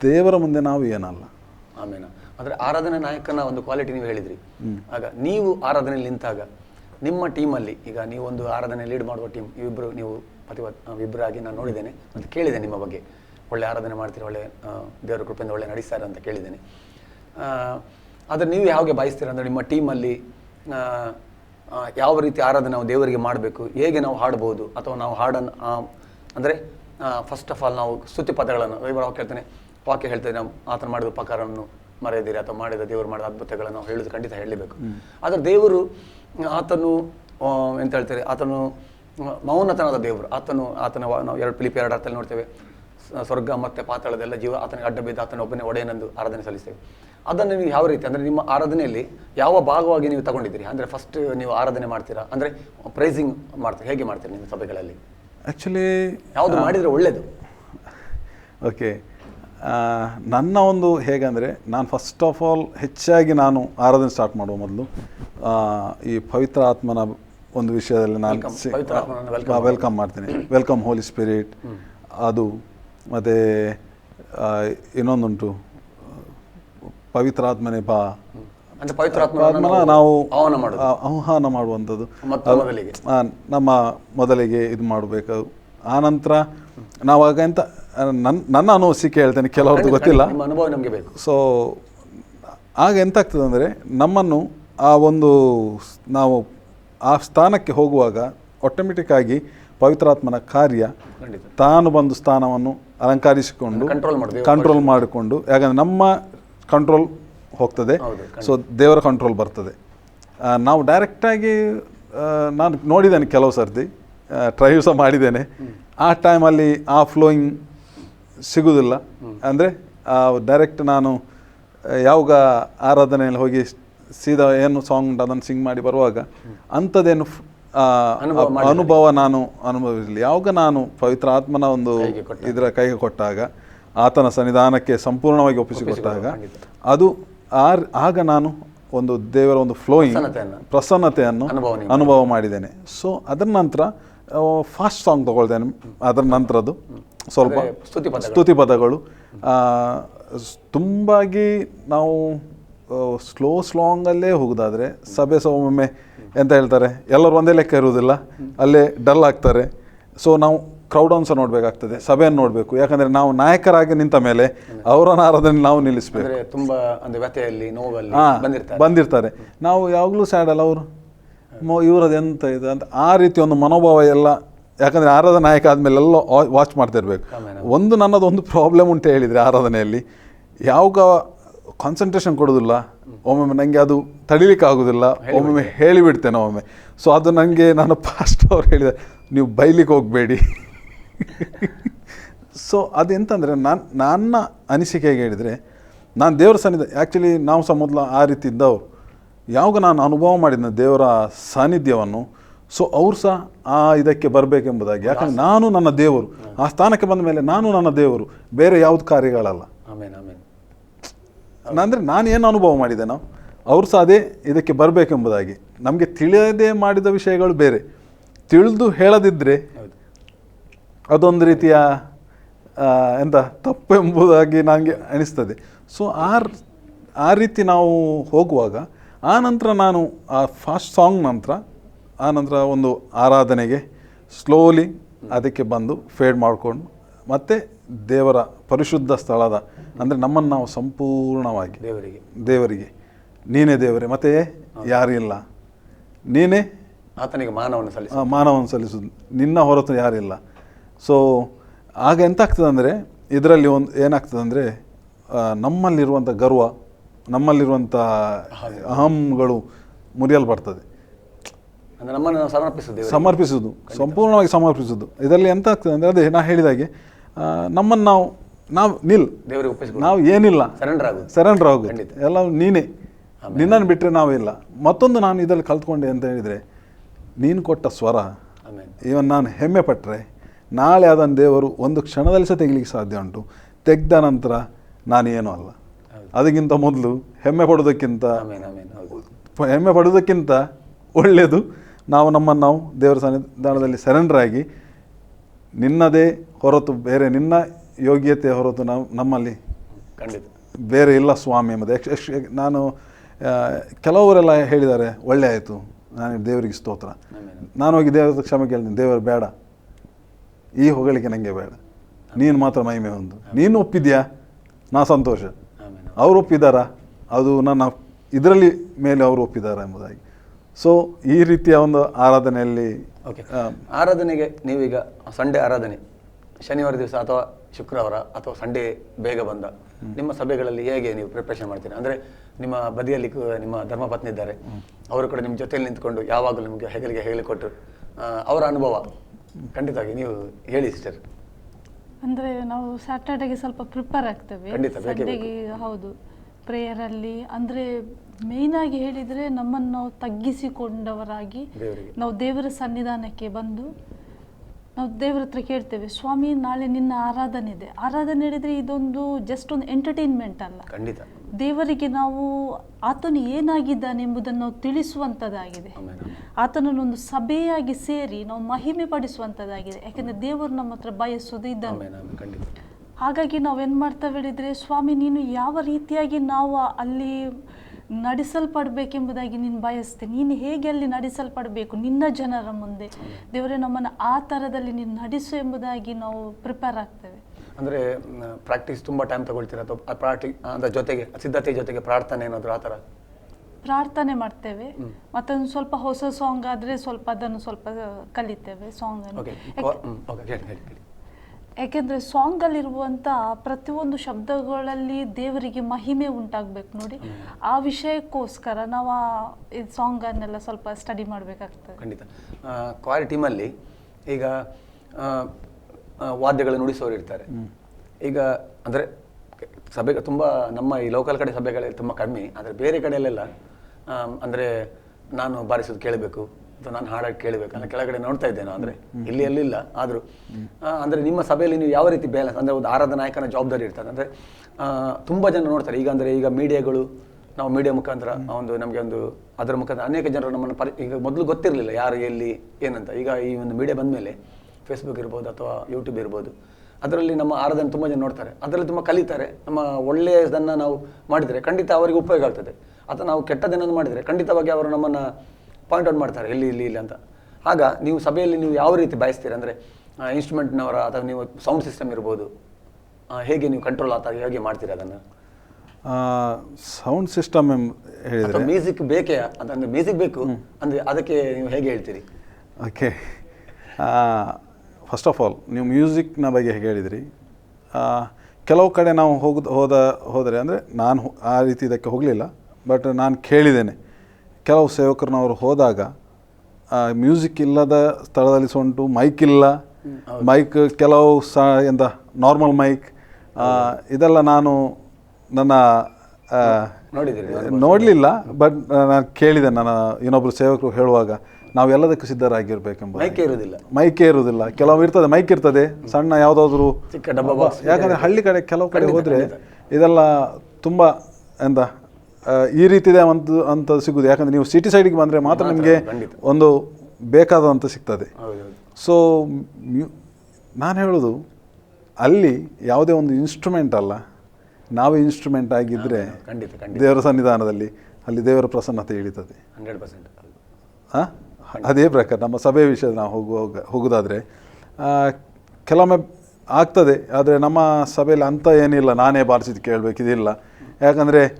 ದೇವರ ಮುಂದೆ ನಾವು ಏನಲ್ಲ. ಆಮೇಲೆ. ಅಂದ್ರೆ ಆರಾಧನೆ ನಾಯಕನ ಒಂದು ಕ್ವಾಲಿಟಿ ನೀವು ಹೇಳಿದ್ರಿ. ಆಗ ನೀವು ಆರಾಧನೆಯಲ್ಲಿ ನಿಂತಾಗ ನಿಮ್ಮ ಟೀಮಲ್ಲಿ ಈಗ ನೀವು ಒಂದು ಆರಾಧನೆ ಲೀಡ್ ಮಾಡುವ ಟೀಮ್ ಇಬ್ಬರು ನೀವು ಪತಿವ ಇಬ್ಬರಾಗಿ ನಾನು ನೋಡಿದ್ದೇನೆ ಮತ್ತು ಕೇಳಿದೆ ನಿಮ್ಮ ಬಗ್ಗೆ. ಒಳ್ಳೆ ಆರಾಧನೆ ಮಾಡ್ತೀರಿ ಒಳ್ಳೆ ದೇವರ ಕೃಪೆಯಿಂದ ಒಳ್ಳೆ ನಡೆಸ್ತಾರೆ ಅಂತ ಕೇಳಿದ್ದೇನೆ. ಆದರೆ ನೀವು ಯಾವಾಗ ಬಯಸ್ತೀರ ಅಂದರೆ ನಿಮ್ಮ ಟೀಮಲ್ಲಿ ಯಾವ ರೀತಿ ಆರಾಧನೆ ನಾವು ದೇವರಿಗೆ ಮಾಡಬೇಕು ಹೇಗೆ ನಾವು ಹಾಡ್ಬೋದು ಅಥವಾ ನಾವು ಹಾಡನ್ನು ಅಂದರೆ ಫಸ್ಟ್ ಆಫ್ ಆಲ್ ನಾವು ಸ್ತುತಿ ಪದಗಳನ್ನು ಇವಾಗ ಕೇಳ್ತೇನೆ ವಾಕ್ಯ ಹೇಳ್ತೇನೆ ನಾವು ಆತನ ಮಾಡಿದ ಉಪಕಾರವನ್ನು ಮರೆಯದಿರಿ ಅಥವಾ ಮಾಡಿದ ದೇವರು ಮಾಡಿದ ಅದ್ಭುತಗಳನ್ನು ನಾವು ಹೇಳೋದು ಖಂಡಿತ ಹೇಳಬೇಕು ಆದರೆ ದೇವರು ಆತನು ಎಂತ ಹೇಳ್ತಾರೆ ಆತನು ಮೌನತನದ ದೇವರು ಆತನು ಆತನ ನಾವು ಎರಡು ಪಿಲಿಪಿ ಎರಡು ಅರ್ಥದಲ್ಲಿ ನೋಡ್ತೇವೆ ಸ್ವರ್ಗ ಮತ್ತು ಪಾತಾಳದೆಲ್ಲ ಜೀವ ಆತನಿಗೆ ಅಡ್ಡ ಬಿದ್ದು ಆತನ ಒಬ್ಬನೇ ಒಡೆಯನೆಂದು ಆರಾಧನೆ ಸಲ್ಲಿಸ್ತೇವೆ. ಅದನ್ನು ನೀವು ಯಾವ ರೀತಿ ಅಂದರೆ ನಿಮ್ಮ ಆರಾಧನೆಯಲ್ಲಿ ಯಾವ ಭಾಗವಾಗಿ ನೀವು ತಗೊಂಡಿದ್ದೀರಿ? ಅಂದರೆ ಫಸ್ಟ್ ನೀವು ಆರಾಧನೆ ಮಾಡ್ತೀರಾ? ಅಂದರೆ ಪ್ರೈಸಿಂಗ್ ಮಾಡ್ತೀರಾ? ಹೇಗೆ ಮಾಡ್ತೀರಿ ನಿಮ್ಮ ಸಭೆಗಳಲ್ಲಿ? ಆ್ಯಕ್ಚುಲಿ ಯಾವುದು ಮಾಡಿದರೆ ಒಳ್ಳೆಯದು ಓಕೆ ನನ್ನ ಒಂದು ಹೇಗಂದರೆ ನಾನು ಫಸ್ಟ್ ಆಫ್ ಆಲ್ ಹೆಚ್ಚಾಗಿ ನಾನು ಆರಾಧನೆ ಸ್ಟಾರ್ಟ್ ಮಾಡುವ ಮೊದಲು ಈ ಪವಿತ್ರ ಆತ್ಮನ ಒಂದು ವಿಷಯದಲ್ಲಿ ನಾನು ವೆಲ್ಕಮ್ ಮಾಡ್ತೀನಿ. ವೆಲ್ಕಮ್ ಹೋಲಿ ಸ್ಪಿರಿಟ್ ಅದು ಮತ್ತು ಇನ್ನೊಂದುಂಟು. ಪವಿತ್ರ ಆತ್ಮನೆ ಬಾ ಪವಿತ್ರಾತ್ಮನ ನಾವು ಆಹ್ವಾನ ಮಾಡೋದು. ಆ- ಆಹ್ವಾನ ಮಾಡುವಂಥದ್ದು. ನಮ್ಮ ಮೊದಲಿಗೆ ಇದು ಮಾಡಬೇಕು. ಆನಂತರ ನಾವಾಗ ಎಂತ ನನ್ನ ನನ್ನ ಅನಿಸಿಕೆ ಹೇಳ್ತೇನೆ ಕೆಲವ್ರದ್ದು ಗೊತ್ತಿಲ್ಲ. ಅನುಭವ ನಮಗೆ ಬೇಕು. ಸೊ ಆಗ ಎಂತಾಗ್ತದೆ ಅಂದರೆ ನಮ್ಮನ್ನು ಆ ಒಂದು ನಾವು ಆ ಸ್ಥಾನಕ್ಕೆ ಹೋಗುವಾಗ ಆಟೋಮೆಟಿಕ್ ಆಗಿ ಪವಿತ್ರಾತ್ಮನ ಕಾರ್ಯ ತಾನು ಬಂದು ಸ್ಥಾನವನ್ನು ಅಲಂಕರಿಸಿಕೊಂಡು ಕಂಟ್ರೋಲ್ ಮಾಡಿಕೊಂಡು ಯಾಕಂದರೆ ನಮ್ಮ ಕಂಟ್ರೋಲ್ ಹೋಗ್ತದೆ. ಸೊ ದೇವರ ಕಂಟ್ರೋಲ್ ಬರ್ತದೆ. ನಾವು ಡೈರೆಕ್ಟಾಗಿ ನಾನು ನೋಡಿದ್ದೇನೆ ಕೆಲವು ಸರ್ತಿ ಟ್ರೈವ್ ಸಹ ಮಾಡಿದ್ದೇನೆ. ಆ ಟೈಮಲ್ಲಿ ಆ ಫ್ಲೋಯಿಂಗ್ ಸಿಗುವುದಿಲ್ಲ ಅಂದರೆ ಡೈರೆಕ್ಟ್ ನಾನು ಯಾವಾಗ ಆರಾಧನೆಯಲ್ಲಿ ಹೋಗಿ ಸೀದಾ ಏನು ಸಾಂಗ್ ಉಂಟು ಅದನ್ನು ಸಿಂಗ್ ಮಾಡಿ ಬರುವಾಗ ಅಂಥದ್ದೇನು ಅನುಭವ ನಾನು ಅನುಭವಿಸಲಿ ಯಾವಾಗ ನಾನು ಪವಿತ್ರ ಆತ್ಮನ ಒಂದು ಇದರ ಕೈಗೆ ಕೊಟ್ಟಾಗ ಆತನ ಸನ್ನಿಧಾನಕ್ಕೆ ಸಂಪೂರ್ಣವಾಗಿ ಒಪ್ಪಿಸಿಕೊಟ್ಟಾಗ. ಅದು ಆಗ ನಾನು ಒಂದು ದೇವರ ಒಂದು ಫ್ಲೋಯಿಂಗ್ ಪ್ರಸನ್ನತೆಯನ್ನು. ಅನುಭವ ಮಾಡಿದ್ದೇನೆ ಸೊ ಅದರ ನಂತರ ಫಾಸ್ಟ್ ಸಾಂಗ್ ತಗೊಳ್ತೇನೆ ಅದರ ನಂತರದ್ದು ಸ್ವಲ್ಪ ಸ್ತುತಿ ಪದಗಳು. ತುಂಬಾಗಿ ನಾವು ಸ್ಲೋ ಸ್ಲಾಂಗಲ್ಲೇ ಹೋಗೋದಾದರೆ ಸಭೆ ಒಮ್ಮೊಮ್ಮೆ ಎಂತ ಹೇಳ್ತಾರೆ ಎಲ್ಲರೂ ಒಂದೇ ಲೆಕ್ಕ ಇರುವುದಿಲ್ಲ ಅಲ್ಲೇ ಡಲ್ ಆಗ್ತಾರೆ ಸೊ ನಾವು ಕ್ರೌಡ್ ಸಹ ನೋಡಬೇಕಾಗ್ತದೆ ಸಭೆಯನ್ನು ನೋಡಬೇಕು. ಯಾಕಂದರೆ ನಾವು ನಾಯಕರಾಗಿ ನಿಂತ ಮೇಲೆ ಅವರನ್ನ ಆರಾಧನೆ ನಾವು ನಿಲ್ಲಿಸಬೇಕು. ತುಂಬ ಅಂದರೆ ವ್ಯಥೆಯಲ್ಲಿ ನೋವಲ್ಲಿ ಬಂದಿರ್ತಾರೆ. ಬಂದಿರ್ತಾರೆ. ನಾವು ಯಾವಾಗಲೂ ಸ್ಯಾಡ್ ಅಲ್ಲ ಅವರು? ಇವರದ್ದು ಎಂತ ಇದು ಅಂತ ಆ ರೀತಿ ಒಂದು ಮನೋಭಾವ ಎಲ್ಲ ಯಾಕಂದರೆ ಆರಾಧನೆ ನಾಯಕ ಆದಮೇಲೆ ಎಲ್ಲ ವಾಚ್ ಮಾಡ್ತಾ ಇರ್ಬೇಕು ಒಂದು ನನ್ನದು ಒಂದು ಪ್ರಾಬ್ಲಮ್ ಉಂಟು ಹೇಳಿದರೆ ಆರಾಧನೆಯಲ್ಲಿ. ಯಾವಾಗ ಕಾನ್ಸಂಟ್ರೇಷನ್ ಕೊಡೋದಿಲ್ಲ. ಒಮ್ಮೊಮ್ಮೆ ನನಗೆ ಅದು ತಡಿಲಿಕ್ಕೆ ಆಗೋದಿಲ್ಲ. ಒಮ್ಮೊಮ್ಮೆ ಹೇಳಿಬಿಡ್ತೇನೆ ಒಮ್ಮೆ ಸೊ ಅದು ನನಗೆ ನಾನು ಫಾಸ್ಟ್ ಅವ್ರು ಹೇಳಿದ ನೀವು ಬೈಲಿಕ್ಕೆ ಹೋಗಬೇಡಿ. ಸೊ ಅದೆಂತಂದರೆ ನಾನು ನನ್ನ ಅನಿಸಿಕೆಗೆ ಹೇಳಿದರೆ ನಾನು ದೇವರ ಸನ್ನಿಧ ಆ್ಯಕ್ಚುಲಿ ನಾವು ಸಹ ಮೊದಲು ಆ ರೀತಿ ಇದ್ದವರು. ಯಾವಾಗ ನಾನು ಅನುಭವ ಮಾಡಿದ್ದ ದೇವರ ಸಾನ್ನಿಧ್ಯವನ್ನು ಸೊ ಅವ್ರು ಸಹ ಆ ಇದಕ್ಕೆ ಬರಬೇಕೆಂಬುದಾಗಿ. ಯಾಕಂದ್ರೆ ನಾನು ನನ್ನ ದೇವರು. ಆ ಸ್ಥಾನಕ್ಕೆ ಬಂದ ಮೇಲೆ ನಾನು ನನ್ನ ದೇವರು. ಬೇರೆ ಯಾವುದು ಕಾರ್ಯಗಳಲ್ಲ. ಅಂದರೆ ನಾನು ಏನು ಅನುಭವ ನಾವು ಅವ್ರು ಸಹ ಅದೇ ಇದಕ್ಕೆ ಬರಬೇಕೆಂಬುದಾಗಿ. ನಮಗೆ ತಿಳಿಯದೇ ಮಾಡಿದ ವಿಷಯಗಳು ಬೇರೆ. ತಿಳಿದು ಹೇಳದಿದ್ದರೆ ಅದೊಂದು ರೀತಿಯ ಎಂತ ತಪ್ಪು ಎಂಬುದಾಗಿ ನನಗೆ ಅನಿಸ್ತದೆ. ಸೊ ಆ ಆ ರೀತಿ ನಾವು ಹೋಗುವಾಗ ಆ ನಂತರ ನಾನು ಆ ಫಾಸ್ಟ್ ಸಾಂಗ್ ನಂತರ ಆ ನಂತರ ಒಂದು ಆರಾಧನೆಗೆ ಸ್ಲೋಲಿ ಅದಕ್ಕೆ ಬಂದು ಫೇಡ್ ಮಾಡಿಕೊಂಡು ಮತ್ತೆ ದೇವರ ಪರಿಶುದ್ಧ ಸ್ಥಳದ ಅಂದರೆ ನಮ್ಮನ್ನು ನಾವು ಸಂಪೂರ್ಣವಾಗಿ ದೇವರಿಗೆ. ದೇವರಿಗೆ. ನೀನೇ ದೇವರೇ ಮತ್ತೆ ಯಾರಿಲ್ಲ ನೀನೇ ಆತನಿಗೆ ಮಾನವನ ಸಲ್ಲಿಸು. ಮಾನವನ ಸಲ್ಲಿಸು. ಸಲ್ಲಿಸುವುದು ನಿನ್ನ ಹೊರತು ಯಾರಿಲ್ಲ ಸೊ ಆಗ ಎಂತ ಆಗ್ತದೆ ಅಂದರೆ ಇದರಲ್ಲಿ ಒಂದು ಏನಾಗ್ತದೆ ಅಂದರೆ ನಮ್ಮಲ್ಲಿರುವಂಥ ಗರ್ವ ನಮ್ಮಲ್ಲಿರುವಂಥ ಅಹಂಗಳು ಮುರಿಯಲ್ಪಡ್ತದೆ. ನಮ್ಮನ್ನು ನಾವು ಸಮರ್ಪಿಸು ದೇವರಿಗೆ. ಸಮರ್ಪಿಸುವುದು ಸಂಪೂರ್ಣವಾಗಿ ಸಮರ್ಪಿಸುದು ಇದರಲ್ಲಿ ಎಂತ ಆಗ್ತದೆ ಅಂದರೆ ಅದೇ ನಾ ಹೇಳಿದಾಗೆ ನಮ್ಮನ್ನು ನಾವು ನಾವು ನಿಲ್. ದೇವರಿಗೆ ನಾವು ಏನಿಲ್ಲ. ಸರೆಂಡರ್ ಆಗೋದು ಸರೆಂಡರ್ ಆಗೋದು. ಎಲ್ಲ ನೀನೇ. ನಿನ್ನನ್ನು ಬಿಟ್ಟರೆ ನಾವಿಲ್ಲ ಮತ್ತೊಂದು ನಾನು ಇದರಲ್ಲಿ ಕಲ್ತ್ಕೊಂಡೆ ಅಂತ ಹೇಳಿದರೆ ನೀನು ಕೊಟ್ಟ ಸ್ವರ ಈವನ್ ಇವನ್ ನಾನು ಹೆಮ್ಮೆ ಪಟ್ಟರೆ ನಾಳೆ ಅದನ್ನು ದೇವರು ಒಂದು ಕ್ಷಣದಲ್ಲಿ ಸಹ ತೆಗಿಲಿಕ್ಕೆ ಸಾಧ್ಯ ಉಂಟು. ತೆಗೆದ ನಂತರ ನಾನೇನು ಏನೂ ಅಲ್ಲ ಅದಕ್ಕಿಂತ ಮೊದಲು ಹೆಮ್ಮೆ ಪಡೋದಕ್ಕಿಂತ ಹೆಮ್ಮೆ ಪಡೋದಕ್ಕಿಂತ ಒಳ್ಳೆಯದು. ನಾವು ನಮ್ಮನ್ನು ನಾವು ದೇವರ ಸನ್ನಿಧಾನದಲ್ಲಿ ಸರೆಂಡರ್ ಆಗಿ ನಿನ್ನದೇ ಹೊರತು ಬೇರೆ ನಿನ್ನ ಯೋಗ್ಯತೆ ಹೊರತು ನಾವು ನಮ್ಮಲ್ಲಿ ಖಂಡಿತ. ಬೇರೆ ಇಲ್ಲ ಸ್ವಾಮಿ ಎಂಬುದು. ಎಕ್ಸ್ ಎಕ್ಸ್ ನಾನು ಕೆಲವರೆಲ್ಲ ಹೇಳಿದ್ದಾರೆ ಒಳ್ಳೆ ಆಯಿತು. ನಾನು ದೇವರಿಗೆ ಸ್ತೋತ್ರ. ನಾನು ಹೋಗಿ ದೇವರ ಕ್ಷಮೆ ಕೇಳ್ತೀನಿ. ದೇವರು ಬೇಡ. ಈ ಹೊಗಳಿಕೆ ನನಗೆ ಬೇಡ. ನೀನು ಮಾತ್ರ ಮಹಿಮೆ ಹೊಂದು. ನೀನು ಒಪ್ಪಿದ್ಯಾ? ನಾ ಸಂತೋಷ. ಅವರು ಒಪ್ಪಿದ್ದಾರಾ? ಅದು ನನ್ನ ಇದರಲ್ಲಿ ಮೇಲೆ ಅವರು ಒಪ್ಪಿದ್ದಾರಾ ಎಂಬುದಾಗಿ. ಸೊ ಈ ರೀತಿಯ ಒಂದು ಆರಾಧನೆಯಲ್ಲಿ ಓಕೆ ಆರಾಧನೆಗೆ ನೀವೀಗ ಸಂಡೇ ಆರಾಧನೆ. ಶನಿವಾರ ದಿವಸ ಅಥವಾ ಶುಕ್ರವಾರ ಅಥವಾ ಸಂಡೇ ಬೇಗ ಬಂದ. ನಿಮ್ಮ ಸಭೆಗಳಲ್ಲಿ ಹೇಗೆ ನೀವು ಪ್ರಿಪ್ರೇಷನ್ ಮಾಡ್ತೀರಾ? ಅಂದರೆ ನಿಮ್ಮ ಬದಿಯಲ್ಲಿ ಕು- ನಿಮ್ಮ ಧರ್ಮಪತ್ನಿ ಇದ್ದಾರೆ. ಅವರು ಕೂಡ ನಿಮ್ಮ ಜೊತೆಯಲ್ಲಿ ನಿಂತ್ಕೊಂಡು ಯಾವಾಗಲೂ ನಿಮಗೆ ಹೆಗಲಿಗೆ ಹೇಳಿಕೊಟ್ಟು ಅವರ ಅನುಭವ. ಖಂಡಿತವಾಗಿ ನೀವು ಹೇಳಿ ಸಿಸ್ಟರ್ ಅಂದ್ರೆ ನಾವು ಸ್ಯಾಟರ್ಡೆಗೆ ಸ್ವಲ್ಪ ಪ್ರಿಪೇರ್ ಆಗ್ತೇವೆ. ಖಂಡಿತ, ಬೇಕೇ ಬೇಕು. ಸಂಡೇಗೆ ಹೌದು ಪ್ರೇಯರಲ್ಲಿ ಅಂದ್ರೆ ಹೇಳಿದ್ರೆ ನಮ್ಮನ್ನು ನಾವು ತಗ್ಗಿಸಿಕೊಂಡವರಾಗಿ ದೇವರಿಗೆ. ನಾವು ದೇವರ ಸನ್ನಿಧಾನಕ್ಕೆ ಬಂದು ನಾವು ದೇವರ ಹತ್ರ ಕೇಳ್ತೇವೆ ಸ್ವಾಮಿ ನಾಳೆ ನಿನ್ನ ಆರಾಧನೆ ಇದೆ. ಆರಾಧನೆ ಹೇಳಿದ್ರೆ ಇದೊಂದು ಜಸ್ಟ್ ಒಂದು ಎಂಟರ್ಟೈನ್ಮೆಂಟ್ ಅಲ್ಲ. ಖಂಡಿತ. ದೇವರಿಗೆ ನಾವು ಆತನು ಏನಾಗಿದ್ದಾನೆ ಎಂಬುದನ್ನು ನಾವು ತಿಳಿಸುವಂಥದ್ದಾಗಿದೆ ಆತನನ್ನೊಂದು ಆತನನ್ನು ಸಭೆಯಾಗಿ ಸೇರಿ ನಾವು ಮಹಿಮೆ ಪಡಿಸುವಂಥದ್ದಾಗಿದೆ ಯಾಕೆಂದರೆ ದೇವರು ನಮ್ಮ ಹತ್ರ ಬಯಸೋದು ಇದ್ದಾನೆ ಹಾಗಾಗಿ ನಾವೇನು ಮಾಡ್ತಾ ಹೇಳಿದರೆ ಸ್ವಾಮಿ ನೀನು ಯಾವ ರೀತಿಯಾಗಿ ನಾವು ಅಲ್ಲಿ ನಡೆಸಲ್ಪಡಬೇಕೆಂಬುದಾಗಿ ನೀನು ಬಯಸ್ತೆ ನೀನು ಹೇಗೆ ಅಲ್ಲಿ ನಡೆಸಲ್ಪಡಬೇಕು? ನಿನ್ನ ಜನರ ಮುಂದೆ. ದೇವರೇ ನಮ್ಮನ್ನು ಆ ಥರದಲ್ಲಿ ನೀನು ನಡೆಸು ಎಂಬುದಾಗಿ ನಾವು ಪ್ರಿಪೇರ್ ಆಗ್ತೇವೆ. ಅಂದರೆ ಪ್ರಾಕ್ಟೀಸ್ ತುಂಬ ಟೈಮ್ ತಗೊಳ್ತೀರಾ? ಅಥವಾ ಪ್ರಾಕ್ಟಿ ಅದರ ಜೊತೆಗೆ ಸಿದ್ಧತೆ ಜೊತೆಗೆ ಪ್ರಾರ್ಥನೆ ಏನಾದರೂ ಆ ಥರ? ಪ್ರಾರ್ಥನೆ ಮಾಡ್ತೇವೆ. ಮತ್ತೊಂದು ಸ್ವಲ್ಪ ಹೊಸ ಸಾಂಗ್ ಆದರೆ ಸ್ವಲ್ಪ ಅದನ್ನು ಸ್ವಲ್ಪ ಕಲಿತೇವೆ ಸಾಂಗ್ ಯಾಕೆಂದರೆ ಸಾಂಗಲ್ಲಿರುವಂಥ ಪ್ರತಿಯೊಂದು ಶಬ್ದಗಳಲ್ಲಿ ದೇವರಿಗೆ ಮಹಿಮೆ ಉಂಟಾಗಬೇಕು ನೋಡಿ. ಆ ವಿಷಯಕ್ಕೋಸ್ಕರ ನಾವು ಆ ಇದು ಸಾಂಗನ್ನೆಲ್ಲ ಸ್ವಲ್ಪ ಸ್ಟಡಿ ಮಾಡಬೇಕಾಗ್ತದೆ. ಖಂಡಿತ. ಕ್ವಾರಿ ಟೀಮಲ್ಲಿ ಈಗ ವಾದ್ಯಗಳು ನುಡಿಸೋರು ಇರ್ತಾರೆ ಈಗ ಅಂದರೆ ಸಭೆ ತುಂಬ ನಮ್ಮ ಈ ಲೋಕಲ್ ಕಡೆ ಸಭೆಗಳಲ್ಲಿ ತುಂಬ ಕಮ್ಮಿ ಆದರೆ ಬೇರೆ ಕಡೆಯಲ್ಲೆಲ್ಲ ಅಂದರೆ ನಾನು ಬಾರಿಸೋದು ಕೇಳಬೇಕು ಅಥವಾ ನಾನು ಹಾಡಾಗಿ ಕೇಳಬೇಕು ಅಂದರೆ ಕೆಳಗಡೆ ನೋಡ್ತಾ ಇದ್ದೇನೆ ಅಂದರೆ ಇಲ್ಲಿ ಎಲ್ಲಿಲ್ಲ ಆದರೂ. ಅಂದರೆ ನಿಮ್ಮ ಸಭೆಯಲ್ಲಿ ನೀವು ಯಾವ ರೀತಿ ಬ್ಯಾಲೆನ್ಸ್ ಅಂದರೆ ಒಂದು ಆರಾಧ ನಾಯಕನ ಜವಾಬ್ದಾರಿ ಇರ್ತದೆ ಅಂದರೆ ತುಂಬ ಜನ ನೋಡ್ತಾರೆ. ಈಗ ಅಂದರೆ ಈಗ ಮೀಡಿಯಾಗಳು ನಾವು ಮೀಡಿಯಾ ಮುಖಾಂತರ ಒಂದು ನಮಗೆ ಒಂದು ಅದರ ಮುಖಾಂತರ ಅನೇಕ ಜನರು ನಮ್ಮನ್ನು ಪರಿ ಈಗ ಮೊದಲು ಗೊತ್ತಿರಲಿಲ್ಲ ಯಾರು ಎಲ್ಲಿ ಏನಂತ. ಈಗ ಈ ಒಂದು ಮೀಡಿಯಾ ಬಂದಮೇಲೆ ಫೇಸ್ಬುಕ್ ಇರ್ಬೋದು ಅಥವಾ ಯೂಟ್ಯೂಬ್ ಇರ್ಬೋದು. ಅದರಲ್ಲಿ ನಮ್ಮ ಆರಾಧನೆ ತುಂಬ ಜನ ನೋಡ್ತಾರೆ. ಅದರಲ್ಲಿ ತುಂಬ ಕಲಿತಾರೆ. ನಮ್ಮ ಒಳ್ಳೆಯದನ್ನು ನಾವು ಮಾಡಿದರೆ ಖಂಡಿತ ಅವರಿಗೆ ಉಪಯೋಗ ಆಗ್ತದೆ. ಅಥವಾ ನಾವು ಕೆಟ್ಟದನ್ನು ಮಾಡಿದರೆ ಖಂಡಿತವಾಗಿ ಅವರು ನಮ್ಮನ್ನು ಪಾಯಿಂಟ್ ಔಟ್ ಮಾಡ್ತಾರೆ. ಇಲ್ಲಿ ಇಲ್ಲಿ ಇಲ್ಲಿ ಅಂತ. ಆಗ ನೀವು ಸಭೆಯಲ್ಲಿ ನೀವು ಯಾವ ರೀತಿ ಬಯಸ್ತೀರ? ಅಂದರೆ ಇನ್ಸ್ಟ್ರೂಮೆಂಟ್ನವರ ಅಥವಾ ನೀವು ಸೌಂಡ್ ಸಿಸ್ಟಮ್ ಇರ್ಬೋದು. ಹೇಗೆ ನೀವು ಕಂಟ್ರೋಲ್ ಆತ ಹೇಗೆ ಮಾಡ್ತೀರಾ ಅದನ್ನು? ಸೌಂಡ್ ಸಿಸ್ಟಮ್ ಹೇಳಿದರೆ ಮ್ಯೂಸಿಕ್ ಬೇಕೇ? ಅಂದರೆ ಮ್ಯೂಸಿಕ್ ಬೇಕು. ಅಂದರೆ ಅದಕ್ಕೆ ನೀವು ಹೇಗೆ ಹೇಳ್ತೀರಿ? ಓಕೆ ಫಸ್ಟ್ ಆಫ್ ಆಲ್ ನೀವು ಮ್ಯೂಸಿಕ್ನ ಬಗ್ಗೆ ಹೇಗೆ ಹೇಳಿದಿರಿ? ಕೆಲವು ಕಡೆ ನಾವು ಹೋಗದ ಹೋದ ಹೋದರೆ ಅಂದರೆ ನಾನು ಆ ರೀತಿ ಇದಕ್ಕೆ ಹೋಗಲಿಲ್ಲ ಬಟ್ ನಾನು ಕೇಳಿದ್ದೇನೆ. ಕೆಲವು ಸೇವಕರನ್ನವರು ಹೋದಾಗ ಮ್ಯೂಸಿಕ್ ಇಲ್ಲದ ಸ್ಥಳದಲ್ಲಿ ಸೊಂಟು ಮೈಕ್ ಇಲ್ಲ. ಮೈಕ್ ಕೆಲವು ಸ ಎಂತ ನಾರ್ಮಲ್ ಮೈಕ್ ಇದೆಲ್ಲ ನಾನು ನನ್ನ ನೋಡಿದ್ದೀನಿ ನೋಡಲಿಲ್ಲ ಬಟ್ ನಾನು ಕೇಳಿದೆ ನನ್ನ ಇನ್ನೊಬ್ಬರು ಸೇವಕರು ಹೇಳುವಾಗ. ನಾವು ಎಲ್ಲದಕ್ಕೂ ಸಿದ್ಧರಾಗಿರ್ಬೇಕೆಂಬ ಮೈಕೆ ಇರುವುದಿಲ್ಲ. ಮೈಕೆ ಇರುವುದಿಲ್ಲ. ಕೆಲವು ಇರ್ತದೆ ಮೈಕ್ ಇರ್ತದೆ. ಸಣ್ಣ ಯಾವುದಾದ್ರೂ ಚಿಕ್ಕ ಡಬ್ಬ ಬಾಕ್ಸ್ ಯಾಕಂದ್ರೆ ಹಳ್ಳಿ ಕಡೆ ಕೆಲವು ಕಡೆ ಹೋದ್ರೆ ಇದೆಲ್ಲ ತುಂಬ ಎಂತ ಈ ರೀತಿದೆ ಅಂತ ಅಂತ ಸಿಗುದು ಯಾಕಂದ್ರೆ ನೀವು ಸಿಟಿ ಸೈಡಿಗೆ ಬಂದ್ರೆ ಮಾತ್ರ ನಿಮಗೆ ಒಂದು ಬೇಕಾದಂತ ಸಿಗ್ತದೆ. ಸೊ ನಾನು ಹೇಳೋದು ಅಲ್ಲಿ ಯಾವುದೇ ಒಂದು ಇನ್ಸ್ಟ್ರೂಮೆಂಟ್ ಅಲ್ಲ. ನಾವೇ ಇನ್ಸ್ಟ್ರೂಮೆಂಟ್ ಆಗಿದ್ದರೆ ದೇವರ ಸನ್ನಿಧಾನದಲ್ಲಿ ಅಲ್ಲಿ ದೇವರ ಪ್ರಸನ್ನತೆ ಇಳಿತದೆ. Hundred percent. ಆ? ಅದೇ ಪ್ರಕಾರ ನಮ್ಮ ಸಭೆ ವಿಷಯ ನಾವು ಹೋಗುವಾಗ ಹೋಗೋದಾದರೆ ಕೆಲವೊಮ್ಮೆ ಆಗ್ತದೆ ಆದರೆ ನಮ್ಮ ಸಭೆಯಲ್ಲಿ ಅಂಥ ಏನಿಲ್ಲ ನಾನೇ ಬಾರಿಸಿದ್ದು ಕೇಳಬೇಕು ಇದಿಲ್ಲ. ಯಾಕಂದರೆ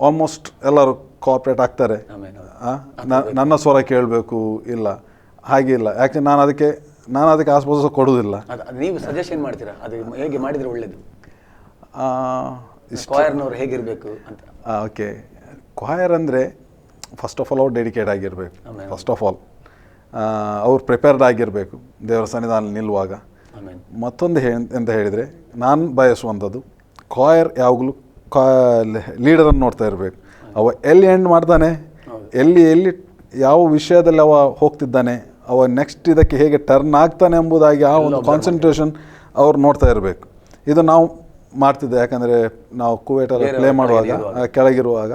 ಆಲ್ಮೋಸ್ಟ್ ಎಲ್ಲರೂ ಕೋಆಪ್ರೇಟ್ ಆಗ್ತಾರೆ. ನನ್ನ ಸ್ವರ ಕೇಳಬೇಕು ಇಲ್ಲ. ಹಾಗೆ ಇಲ್ಲ. ಯಾಕೆ ನಾನು ಅದಕ್ಕೆ ನಾನು ಅದಕ್ಕೆ ಆಸ್ಪಾಸ ಕೊಡೋದಿಲ್ಲ. ನೀವು ಸಜೆಷನ್ ಮಾಡ್ತೀರಾ? ಅದು ಹೇಗೆ ಮಾಡಿದರೆ ಒಳ್ಳೇದು? ಆ, ಸ್ಕ್ವಾಯರ್ನವ್ರು ಹೇಗಿರಬೇಕು ಅಂತ. ಓಕೆ ಕ್ವಾಯರ್ ಅಂದರೆ ಫಸ್ಟ್ ಆಫ್ ಆಲ್ ಅವ್ರು ಡೆಡಿಕೇಟ್ ಆಗಿರಬೇಕು. ಫಸ್ಟ್ ಆಫ್ ಆಲ್ ಅವ್ರು ಪ್ರಿಪೇರ್ಡ್ ಆಗಿರಬೇಕು. ದೇವರ ಸನ್ನಿಧಾನ ನಿಲ್ಲುವಾಗ. ಮತ್ತೊಂದು ಎಂತ ಹೇಳಿದರೆ ನಾನು ಬಯಸುವಂಥದ್ದು ಕಾಯರ್ ಯಾವಾಗಲೂ ಕಾ ಲೀಡರನ್ನು ನೋಡ್ತಾ ಇರಬೇಕು. ಅವ ಎಲ್ಲಿ ಎಂಡ್ ಮಾಡ್ತಾನೆ ಎಲ್ಲಿ ಎಲ್ಲಿ ಯಾವ ವಿಷಯದಲ್ಲಿ ಅವ ಹೋಗ್ತಿದ್ದಾನೆ? ಅವ ನೆಕ್ಸ್ಟ್ ಇದಕ್ಕೆ ಹೇಗೆ ಟರ್ನ್ ಆಗ್ತಾನೆ ಎಂಬುದಾಗಿ ಆ ಒಂದು ಕಾನ್ಸಂಟ್ರೇಷನ್ ಅವ್ರು ನೋಡ್ತಾ ಇರಬೇಕು. ಇದು ನಾವು ಮಾಡ್ತಿದ್ದೆ. ಯಾಕಂದರೆ ನಾವು ಕುವೇಟಲ್ಲಿ ಪ್ಲೇ ಮಾಡುವಾಗ ಕೆಳಗಿರುವಾಗ.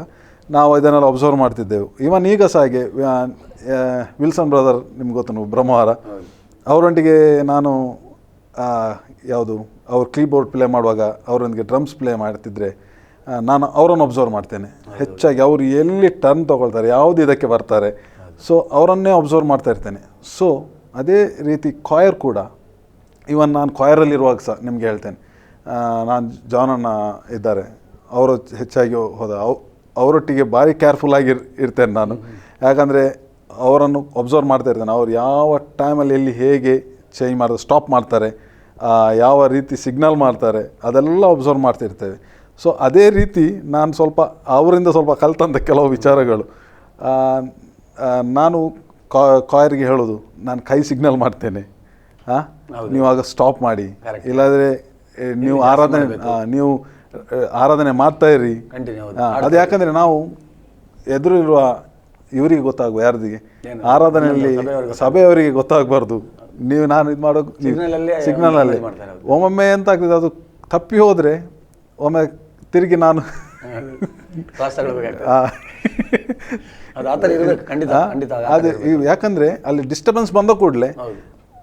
ನಾವು ಇದನ್ನೆಲ್ಲ ಒಬ್ಸರ್ವ್ ಮಾಡ್ತಿದ್ದೆವು. ಇವನ್ ಈಗ ಸಹ ಹಾಗೆ ವಿಲ್ಸನ್ ಬ್ರದರ್ ನಿಮ್ಗೆ ಗೊತ್ತು ಬ್ರಹ್ಮವಾರ. ಅವರೊಂದಿಗೆ ನಾನು ಯಾವುದು, ಅವ್ರು ಕೀಬೋರ್ಡ್ ಪ್ಲೇ ಮಾಡುವಾಗ ಅವರೊಂದಿಗೆ ಡ್ರಮ್ಸ್ ಪ್ಲೇ ಮಾಡ್ತಿದ್ರೆ ನಾನು ಅವರನ್ನು ಒಬ್ಸರ್ವ್ ಮಾಡ್ತೇನೆ. ಹೆಚ್ಚಾಗಿ ಅವರು ಎಲ್ಲಿ ಟರ್ನ್ ತೊಗೊಳ್ತಾರೆ, ಯಾವುದು ಇದಕ್ಕೆ ಬರ್ತಾರೆ ಸೊ ಅವರನ್ನೇ ಒಬ್ಸರ್ವ್ ಮಾಡ್ತಾ ಇರ್ತೇನೆ. ಸೊ ಅದೇ ರೀತಿ ಕಾಯರ್ ಕೂಡ ಇವನ್ ನಾನು ಕ್ವಾಯರಲ್ಲಿರುವಾಗ ಸಹ ನಿಮಗೆ ಹೇಳ್ತೇನೆ ನಾನು ಜಾನನ್ನ ಇದ್ದಾರೆ, ಅವರು ಹೆಚ್ಚಾಗಿ ಹೋದ ಅವರೊಟ್ಟಿಗೆ ಭಾರಿ ಕೇರ್ಫುಲ್ ಆಗಿ ಇರ್ತೇನೆ ನಾನು. ಯಾಕಂದರೆ ಅವರನ್ನು ಒಬ್ಸರ್ವ್ ಮಾಡ್ತಾ ಇರ್ತೇನೆ. ಅವ್ರು ಯಾವ ಟೈಮಲ್ಲಿ ಎಲ್ಲಿ ಹೇಗೆ ಚೇಂಜ್ ಮಾಡ್ತಾರೆ ಸ್ಟಾಪ್ ಮಾಡ್ತಾರೆ ಯಾವ ರೀತಿ ಸಿಗ್ನಲ್ ಮಾಡ್ತಾರೆ ಅದೆಲ್ಲ ಒಬ್ಸರ್ವ್ ಮಾಡ್ತಿರ್ತೇವೆ ಸೊ ಅದೇ ರೀತಿ ನಾನು ಸ್ವಲ್ಪ ಅವರಿಂದ ಸ್ವಲ್ಪ ಕಲ್ತಂಥ ಕೆಲವು ವಿಚಾರಗಳು. ನಾನು ಕಾಯರ್ಗೆ ಹೇಳೋದು ನಾನು ಕೈ ಸಿಗ್ನಲ್ ಮಾಡ್ತೇನೆ. ಹಾಂ. ನೀವು ಆಗ ಸ್ಟಾಪ್ ಮಾಡಿ. ಇಲ್ಲಾದರೆ ನೀವು ಆರಾಧನೆ ನೀವು ಆರಾಧನೆ ಮಾಡ್ತಾ ಇರಿ. ಅದು ಯಾಕಂದರೆ ನಾವು ಎದುರಿರುವ ಇವರಿಗೆ ಗೊತ್ತಾಗುವ ಯಾರದಿಗೆ? ಆರಾಧನೆಯಲ್ಲಿ ಸಭೆಯವರಿಗೆ ಗೊತ್ತಾಗಬಾರ್ದು. ನೀವು ನಾನು ಇದು ಮಾಡೋ ಸಿಗ್ನಲ್ ಅಲ್ಲಿ ಸಿಗ್ನಲಲ್ಲಿ. ಒಮ್ಮೊಮ್ಮೆ ಎಂತ ಆಗ್ತದೆ ಅದು ತಪ್ಪಿ ಹೋದರೆ ಒಮ್ಮೆ ತಿರುಗಿ ನಾನು ಅದು ಯಾಕಂದ್ರೆ ಅಲ್ಲಿ ಡಿಸ್ಟರ್ಬೆನ್ಸ್ ಬಂದ ಕೂಡಲೇ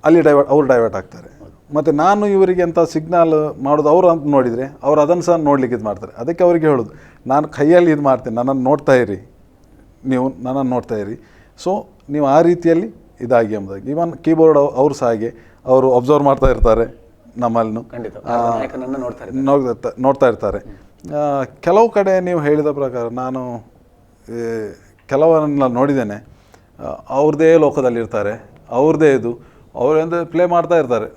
ಅಲ್ಲಿ ಡೈವರ್ಟ್ ಅವ್ರು ಡೈವರ್ಟ್ ಆಗ್ತಾರೆ. ಮತ್ತು ನಾನು ಇವರಿಗೆ ಅಂತ ಸಿಗ್ನಲ್ ಮಾಡೋದು ಅವರು ಅಂತ ನೋಡಿದರೆ ಅವ್ರು ಅದನ್ನು ಸಹ ನೋಡ್ಲಿಕ್ಕೆ ಇದು ಮಾಡ್ತಾರೆ. ಅದಕ್ಕೆ ಅವರಿಗೆ ಹೇಳೋದು ನಾನು ಕೈಯಲ್ಲಿ ಇದು ಮಾಡ್ತೇನೆ ನನ್ನನ್ನು ನೋಡ್ತಾ ಇರಿ ನೀವು ನನ್ನನ್ನು ನೋಡ್ತಾ ಇರಿ. ಸೊ ನೀವು ಆ ರೀತಿಯಲ್ಲಿ ಇದಾಗಿ ಎಂಬುದಾಗಿ. ಇವನ್ ಕೀಬೋರ್ಡ್ ಅವರು ಸಹ ಹಾಗೆ ಅವರು ಅಬ್ಸರ್ವ್ ಮಾಡ್ತಾ ಇರ್ತಾರೆ ನಮ್ಮಲ್ಲೂ ನೋಡ್ತಾ ಇರ್ತಾರೆ. ನೋಡ್ತಾ ಇರ್ತಾರೆ. ಕೆಲವು ಕಡೆ ನೀವು ಹೇಳಿದ ಪ್ರಕಾರ ನಾನು ಕೆಲವರನ್ನೆಲ್ಲ ಕೆಲವರನ್ನ ನೋಡಿದ್ದೇನೆ ಅವ್ರದೇ ಅವ್ರದ್ದೇ ಲೋಕದಲ್ಲಿರ್ತಾರೆ ಅವ್ರದ್ದೇ ಇದು. ಅವರು ಅಂದರೆ ಪ್ಲೇ ಮಾಡ್ತಾ ಇರ್ತಾರೆ.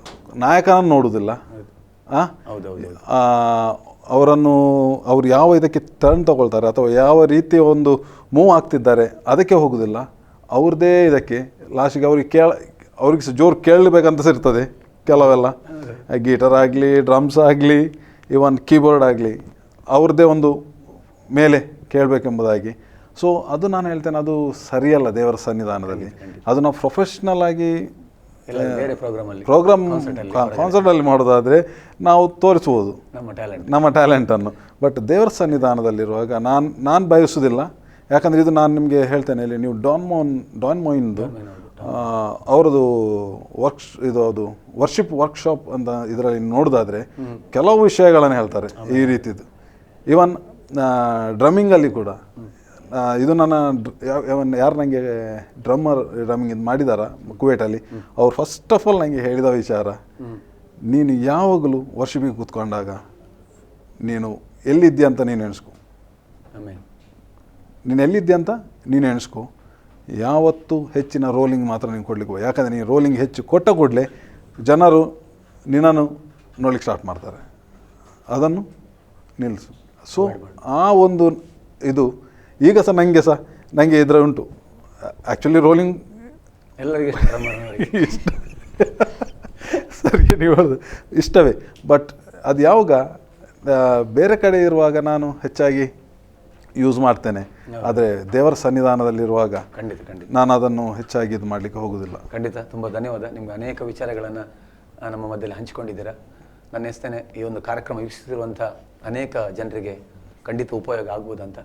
ನಾಯಕನನ್ನು ನೋಡುವುದಿಲ್ಲ ಅವರನ್ನು ಅವ್ರು ಯಾವ ಇದಕ್ಕೆ ಟರ್ನ್ ತಗೊಳ್ತಾರೆ ಅಥವಾ ಯಾವ ರೀತಿ ಒಂದು ಮೂವ್ ಆಗ್ತಿದ್ದಾರೆ ಅದಕ್ಕೆ ಹೋಗುವುದಿಲ್ಲ ಅವ್ರದ್ದೇ ಇದಕ್ಕೆ ಲಾಸ್ಟಿಗೆ ಅವ್ರಿಗೆ ಕೇಳ ಅವ್ರಿಗೆ ಸಹ ಜೋರು ಕೇಳಬೇಕಂತ ಸಹ ಇರ್ತದೆ ಕೆಲವೆಲ್ಲ. ಗೀಟರ್ ಆಗಲಿ ಡ್ರಮ್ಸ್ ಆಗಲಿ ಇವನ್ ಕೀಬೋರ್ಡ್ ಆಗಲಿ ಅವ್ರದ್ದೇ ಒಂದು ಮೇಲೆ ಕೇಳಬೇಕೆಂಬುದಾಗಿ. ಸೊ ಅದು ನಾನು ಹೇಳ್ತೇನೆ ಅದು ಸರಿಯಲ್ಲ ದೇವರ ಸನ್ನಿಧಾನದಲ್ಲಿ. ಅದು ನಾವು ಪ್ರೊಫೆಷ್ನಲ್ ಆಗಿ ಬೇರೆ ಪ್ರೋಗ್ರಾಮಲ್ಲಿ ಪ್ರೋಗ್ರಾಮ್ ಕಾನ್ಸರ್ಟ್ ಅಲ್ಲಿ ಕಾನ್ಸರ್ಟಲ್ಲಿ ಮಾಡೋದಾದರೆ ನಾವು ತೋರಿಸ್ಬೋದು ನಮ್ಮ ಟ್ಯಾಲೆಂಟ್ ನಮ್ಮ ಟ್ಯಾಲೆಂಟನ್ನು ಬಟ್ ದೇವರ ಸನ್ನಿಧಾನದಲ್ಲಿರುವಾಗ ನಾನು ನಾನು ಬಯಸುವುದಿಲ್ಲ. ಯಾಕಂದರೆ ಇದು ನಾನು ನಿಮಗೆ ಹೇಳ್ತೇನೆ ಇಲ್ಲಿ ನೀವು ಡಾನ್ ಮೋನ್ ಡಾನ್ ಮೋಯಿನ್ದು ಅವರದು ವರ್ಕ್ ಇದು ಅದು ವರ್ಷಿಪ್ ವರ್ಕ್ಶಾಪ್ ಅಂತ ಇದರಲ್ಲಿ ನೋಡೋದಾದರೆ ಕೆಲವು ವಿಷಯಗಳನ್ನು ಹೇಳ್ತಾರೆ ಈ ರೀತಿದು. ಇವನ್ ಡ್ರಮ್ಮಿಂಗಲ್ಲಿ ಕೂಡ. ಇದು ನನ್ನ ಯಾರು ನನಗೆ ಡ್ರಮ್ಮರ್ ಡ್ರಮ್ಮಿಂಗ್ ಇದು ಮಾಡಿದಾರ ಕುವೇಟಲ್ಲಿ ಅವ್ರು ಫಸ್ಟ್ ಆಫ್ ಆಲ್ ನನಗೆ ಹೇಳಿದ ವಿಚಾರ ನೀನು ಯಾವಾಗಲೂ ವರ್ಷಿಪಿಗೆ ಕೂತ್ಕೊಂಡಾಗ ನೀನು ಎಲ್ಲಿದ್ದೀಯ ಅಂತ ನೀನು ಎಣಿಸ್ಕೊ. ನೀನು ಎಲ್ಲಿದ್ದೀಯ ಅಂತ ನೀನು ಎಣಿಸ್ಕೊ. ಯಾವತ್ತೂ ಹೆಚ್ಚಿನ ರೋಲಿಂಗ್ ಮಾತ್ರ ನೀನು ಕೊಡ್ಲಿಕ್ಕೆ ಹೋಗು. ಯಾಕಂದರೆ ನೀನು ರೋಲಿಂಗ್ ಹೆಚ್ಚು ಕೊಟ್ಟ ಕೂಡಲೇ ಜನರು ನಿನ್ನನ್ನು ನೋಡ್ಲಿಕ್ಕೆ ಸ್ಟಾರ್ಟ್ ಮಾಡ್ತಾರೆ. ಅದನ್ನು ನಿಲ್ಲಿಸು. ಸೊ ಆ ಒಂದು ಇದು ಈಗ ಸಹ ನನಗೆ ಸಹ ನನಗೆ ಇದರ ಉಂಟು. ಆ್ಯಕ್ಚುಲಿ ರೋಲಿಂಗ್ ಎಲ್ಲರಿಗೆ ಇಷ್ಟ. ಸರಿ ನೀವು ಹೇಳೋದು ಇಷ್ಟವೇ. ಬಟ್ ಅದು ಯಾವಾಗ ಬೇರೆ ಕಡೆ ಇರುವಾಗ ನಾನು ಹೆಚ್ಚಾಗಿ ಯೂಸ್ ಮಾಡ್ತೇನೆ. ಆದರೆ ದೇವರ ಸನ್ನಿಧಾನದಲ್ಲಿರುವಾಗ ಖಂಡಿತ ಖಂಡಿತ. ನಾನು ಅದನ್ನು ಹೆಚ್ಚಾಗಿ ಇದು ಮಾಡಲಿಕ್ಕೆ ಹೋಗೋದಿಲ್ಲ. ಖಂಡಿತ ತುಂಬ ಧನ್ಯವಾದ. ನಿಮ್ಗೆ ಅನೇಕ ವಿಚಾರಗಳನ್ನು ನಮ್ಮ ಮಧ್ಯದಲ್ಲಿ ಹಂಚಿಕೊಂಡಿದ್ದೀರಾ. ನನ್ನ ಎಸ್ತೇನೆ ಈ ಒಂದು ಕಾರ್ಯಕ್ರಮ ವೀಕ್ಷಿಸಿರುವಂಥ ಅನೇಕ ಜನರಿಗೆ ಖಂಡಿತ ಉಪಯೋಗ ಆಗ್ಬೋದಂತ.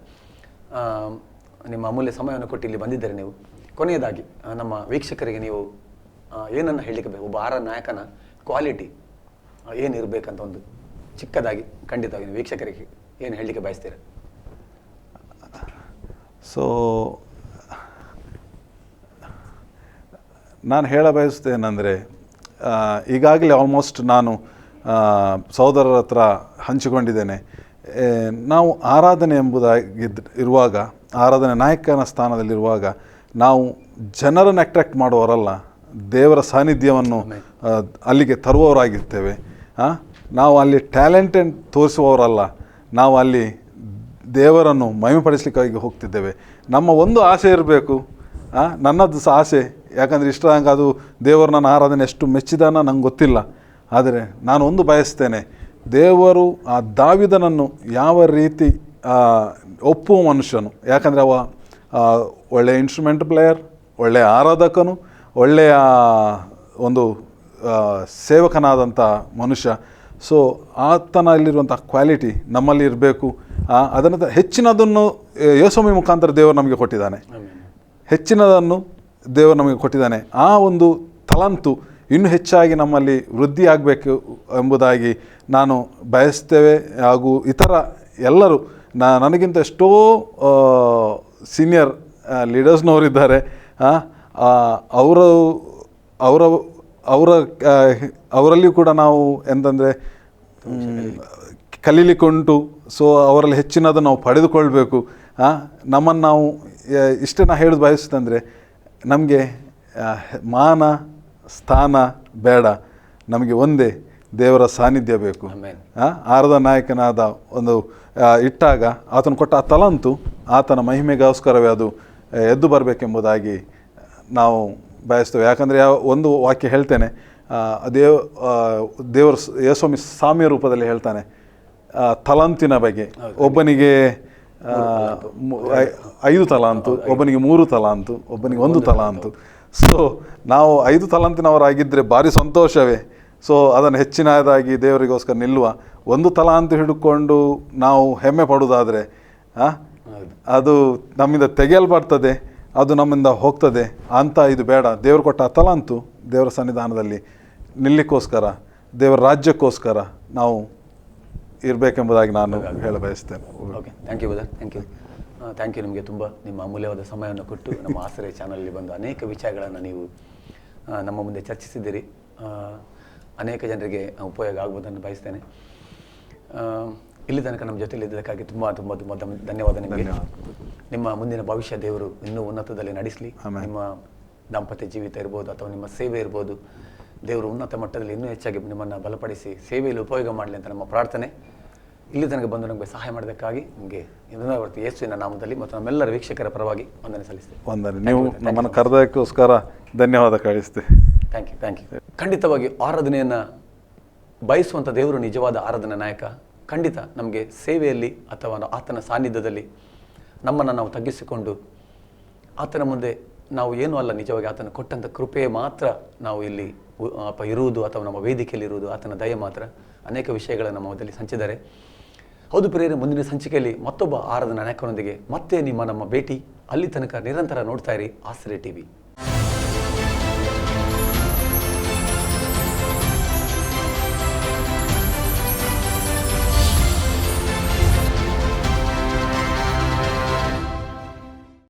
ನಿಮ್ಮ ಅಮೂಲ್ಯ ಸಮಯವನ್ನು ಕೊಟ್ಟು ಇಲ್ಲಿ ಬಂದಿದ್ದಾರೆ ನೀವು. ಕೊನೆಯದಾಗಿ ನಮ್ಮ ವೀಕ್ಷಕರಿಗೆ ನೀವು ಏನನ್ನು ಹೇಳಲಿಕ್ಕೆ ಬೇಕು ಒಬ್ಬ ಆರ ನಾಯಕನ ಕ್ವಾಲಿಟಿ ಏನಿರಬೇಕಂತ ಒಂದು ಚಿಕ್ಕದಾಗಿ, ಖಂಡಿತವಾಗಿ ವೀಕ್ಷಕರಿಗೆ ಏನು ಹೇಳಲಿಕ್ಕೆ ಬಯಸ್ತೀರ? ಸೊ ನಾನು ಹೇಳ ಬಯಸ್ತೇನೆಂದರೆ ಈಗಾಗಲೇ ಆಲ್ಮೋಸ್ಟ್ ನಾನು ಸಹೋದರರ ಹತ್ರ ಹಂಚಿಕೊಂಡಿದ್ದೇನೆ. ನಾವು ಆರಾಧನೆ ಎಂಬುದಾಗಿ ಇರುವಾಗ ಆರಾಧನೆ ನಾಯಕನ ಸ್ಥಾನದಲ್ಲಿರುವಾಗ ನಾವು ಜನರನ್ನು ಅಟ್ರ್ಯಾಕ್ಟ್ ಮಾಡುವವರಲ್ಲ ದೇವರ ಸಾನ್ನಿಧ್ಯವನ್ನು ಅಲ್ಲಿಗೆ ತರುವವರಾಗಿರ್ತೇವೆ. ಆ? ನಾವು ಅಲ್ಲಿ ಟ್ಯಾಲೆಂಟೆಂಟ್ ತೋರಿಸುವವರಲ್ಲ ನಾವು ಅಲ್ಲಿ ದೇವರನ್ನು ಮಹಿಮೆಪಡಿಸಲಿಕ್ಕಾಗಿ ಹೋಗ್ತಿದ್ದೇವೆ. ನಮ್ಮ ಒಂದು ಆಸೆ ಇರಬೇಕು. ನನ್ನದು ಸಹ ಆಸೆ ಯಾಕಂದರೆ ಇಷ್ಟ ನಂಗೆ ಅದು ದೇವರು ನನ್ನ ಆರಾಧನೆ ಎಷ್ಟು ಮೆಚ್ಚಿದಾನ ನಂಗೆ ಗೊತ್ತಿಲ್ಲ. ಆದರೆ ನಾನು ಒಂದು ಬಯಸ್ತೇನೆ ದೇವರು ಆ ದಾವಿದನನ್ನು ಯಾವ ರೀತಿ ಒಪ್ಪುವ ಮನುಷ್ಯನು? ಯಾಕಂದರೆ ಅವ ಒಳ್ಳೆಯ ಇನ್ಸ್ಟ್ರೂಮೆಂಟ್ ಪ್ಲೇಯರ್ ಒಳ್ಳೆಯ ಆರಾಧಕನು, ಒಳ್ಳೆಯ ಒಂದು ಸೇವಕನಾದಂಥ ಮನುಷ್ಯ. ಸೊ ಆತನಲ್ಲಿರುವಂಥ ಕ್ವಾಲಿಟಿ ನಮ್ಮಲ್ಲಿ ಇರಬೇಕು. ಅದನ್ನು ಹೆಚ್ಚಿನದನ್ನು ಯೋಸ್ವಾಮಿ ಮುಖಾಂತರ ದೇವರು ನಮಗೆ ಕೊಟ್ಟಿದ್ದಾನೆ. ಹೆಚ್ಚಿನದನ್ನು ದೇವರು ನಮಗೆ ಕೊಟ್ಟಿದ್ದಾನೆ. ಆ ಒಂದು ತಲಂತು ಇನ್ನೂ ಹೆಚ್ಚಾಗಿ ನಮ್ಮಲ್ಲಿ ವೃದ್ಧಿ ಆಗಬೇಕು ಎಂಬುದಾಗಿ ನಾನು ಬಯಸ್ತೇವೆ ಹಾಗೂ ಇತರ ಎಲ್ಲರೂ ನಾ, ನನಗಿಂತ ಎಷ್ಟೋ ಸೀನಿಯರ್ ಲೀಡರ್ಸ್ನವರಿದ್ದಾರೆ ಅವರ ಅವರ ಅವರ ಅವರಲ್ಲಿಯೂ ಕೂಡ ನಾವು ಎಂತಂದರೆ ಕಲೀಲಿಕ್ಕುಂಟು. ಸೊ, ಅವರಲ್ಲಿ ಹೆಚ್ಚಿನದು ನಾವು ಪಡೆದುಕೊಳ್ಬೇಕು. ನಮ್ಮನ್ನು ನಾವು ಇಷ್ಟೇ ನಾ ಹೇಳೋದು ಬಯಸ್ತಂದರೆ, ನಮಗೆ ಮಾನ, ಸ್ಥಾನ ಬೇಡ. ನಮಗೆ ಒಂದೇ ದೇವರ ಸಾನ್ನಿಧ್ಯ ಬೇಕು. ಆರದ ನಾಯಕನಾದ ಒಂದು ಇಟ್ಟಾಗ ಆತನು ಕೊಟ್ಟ ಆ ತಲಂತು ಆತನ ಮಹಿಮೆಗೋಸ್ಕರವೇ ಅದು ಎದ್ದು ಬರಬೇಕೆಂಬುದಾಗಿ ನಾವು ಬಯಸ್ತೇವೆ. ಯಾಕಂದರೆ ಯಾವ ಒಂದು ವಾಕ್ಯ ಹೇಳ್ತೇನೆ ದೇವ ದೇವ್ ದೇವರು ಯೇಸ್ವಾಮಿ ಸಾಮ್ಯ ರೂಪದಲ್ಲಿ ಹೇಳ್ತಾನೆ ಆ, ತಲಂತಿನ ಬಗ್ಗೆ. ಒಬ್ಬನಿಗೆ ಐದು ತಲ ಐ- ಐದು ತಲಾಂತು ಒಬ್ಬನಿಗೆ ಮೂರು ತಲಾಂತು ಒಬ್ಬನಿಗೆ ಒಂದು ತಲಾಂತು. ಸೊ ನಾವು ಐದು ತಲಾಂತಿನವರಾಗಿದ್ದರೆ ಭಾರಿ ಸಂತೋಷವೇ. ಸೊ ಅದನ್ನು ಹೆಚ್ಚಿನದಾಗಿ ದೇವರಿಗೋಸ್ಕರ ನಿಲ್ಲುವ ಒಂದು ತಲ ಅಂತ ಹಿಡ್ಕೊಂಡು ನಾವು ಹೆಮ್ಮೆ ಪಡುವುದಾದರೆ ಅದು ನಮ್ಮಿಂದ ತೆಗೆಯಲ್ಪಡ್ತದೆ ಅದು ನಮ್ಮಿಂದ ಹೋಗ್ತದೆ ಅಂತ ಇದು ಬೇಡ. ದೇವರು ಕೊಟ್ಟ ತಲ ಅಂತೂ ದೇವರ ಸನ್ನಿಧಾನದಲ್ಲಿ ನಿಲ್ಲಿಕ್ಕೋಸ್ಕರ ದೇವರ ರಾಜ್ಯಕ್ಕೋಸ್ಕರ ನಾವು ಇರಬೇಕೆಂಬುದಾಗಿ ನಾನು ಹೇಳ ಬಯಸ್ತೇನೆ okay thank you brother thank you thank you ನಿಮಗೆ ತುಂಬ ನಿಮ್ಮ ಅಮೂಲ್ಯವಾದ ಸಮಯವನ್ನು ಕೊಟ್ಟು ನಮ್ಮ ಆಸರೆ ಚಾನಲಲ್ಲಿ ಬಂದು ಅನೇಕ ವಿಚಾರಗಳನ್ನು ನೀವು ನಮ್ಮ ಮುಂದೆ ಚರ್ಚಿಸಿದ್ದೀರಿ. ಆ, ಅನೇಕ ಜನರಿಗೆ ಉಪಯೋಗ ಆಗ್ಬೋದನ್ನು ಬಯಸ್ತೇನೆ. ಇಲ್ಲಿ ತನಕ ನಮ್ಮ ಜೊತೆಯಲ್ಲಿ ಇದ್ದಕ್ಕಾಗಿ ತುಂಬ ತುಂಬ ತುಂಬ ಧನ್ಯವಾದ ನಿಮಗೆ. ನಿಮ್ಮ ಮುಂದಿನ ಭವಿಷ್ಯ ದೇವರು ಇನ್ನೂ ಉನ್ನತದಲ್ಲಿ ನಡೆಸಲಿ. ನಿಮ್ಮ ದಾಂಪತ್ಯ ಜೀವಿತ ಇರ್ಬೋದು ಅಥವಾ ನಿಮ್ಮ ಸೇವೆ ಇರ್ಬೋದು ದೇವರು ಉನ್ನತ ಮಟ್ಟದಲ್ಲಿ ಇನ್ನೂ ಹೆಚ್ಚಾಗಿ ನಿಮ್ಮನ್ನು ಬಲಪಡಿಸಿ ಸೇವೆಯಲ್ಲಿ ಉಪಯೋಗ ಮಾಡಲಿ ಅಂತ ನಮ್ಮ ಪ್ರಾರ್ಥನೆ. ಇಲ್ಲಿ ತನಕ ಬಂದು ನಮಗೆ ಸಹಾಯ ಮಾಡೋದಕ್ಕಾಗಿ ನಿಮಗೆ ಹೊರತು ಯೇಸುವಿನ ನಾಮದಲ್ಲಿ ಮತ್ತು ನಮ್ಮೆಲ್ಲರ ವೀಕ್ಷಕರ ಪರವಾಗಿ ವಂದನೆ ಸಲ್ಲಿಸ್ತೇವೆ. ವಂದನೆ. ನೀವು ನಮ್ಮನ್ನು ಕರೆದಕ್ಕೋಸ್ಕರ ಧನ್ಯವಾದ ಕಳಿಸ್ತೇವೆ. ಥ್ಯಾಂಕ್ ಯು ಥ್ಯಾಂಕ್ ಯು ಖಂಡಿತವಾಗಿ ಆರಾಧನೆಯನ್ನು ಬಯಸುವಂಥ ದೇವರು ನಿಜವಾದ ಆರಾಧನಾ ನಾಯಕ. ಖಂಡಿತ ನಮಗೆ ಸೇವೆಯಲ್ಲಿ ಅಥವಾ ಆತನ ಸಾನ್ನಿಧ್ಯದಲ್ಲಿ ನಮ್ಮನ್ನು ನಾವು ತಗ್ಗಿಸಿಕೊಂಡು ಆತನ ಮುಂದೆ ನಾವು ಏನೂ ಅಲ್ಲ, ನಿಜವಾಗಿ ಆತನ ಕೊಟ್ಟಂಥ ಕೃಪೆ ಮಾತ್ರ ನಾವು ಇಲ್ಲಿ ಇರುವುದು ಅಥವಾ ನಮ್ಮ ವೇದಿಕೆಯಲ್ಲಿ ಇರುವುದು, ಆತನ ದಯ ಮಾತ್ರ. ಅನೇಕ ವಿಷಯಗಳನ್ನು ನಮ್ಮ ಸಂಚಿದ್ದಾರೆ. ಹೌದು ಪ್ರಿಯರೇ, ಮುಂದಿನ ಸಂಚಿಕೆಯಲ್ಲಿ ಮತ್ತೊಬ್ಬ ಆರಾಧನಾ ನಾಯಕನೊಂದಿಗೆ ಮತ್ತೆ ನಿಮ್ಮ ನಮ್ಮ ಭೇಟಿ. ಅಲ್ಲಿ ತನಕ ನಿರಂತರ ನೋಡ್ತಾ ಇರಿ, ಆಶ್ರಯ ಟಿವಿ.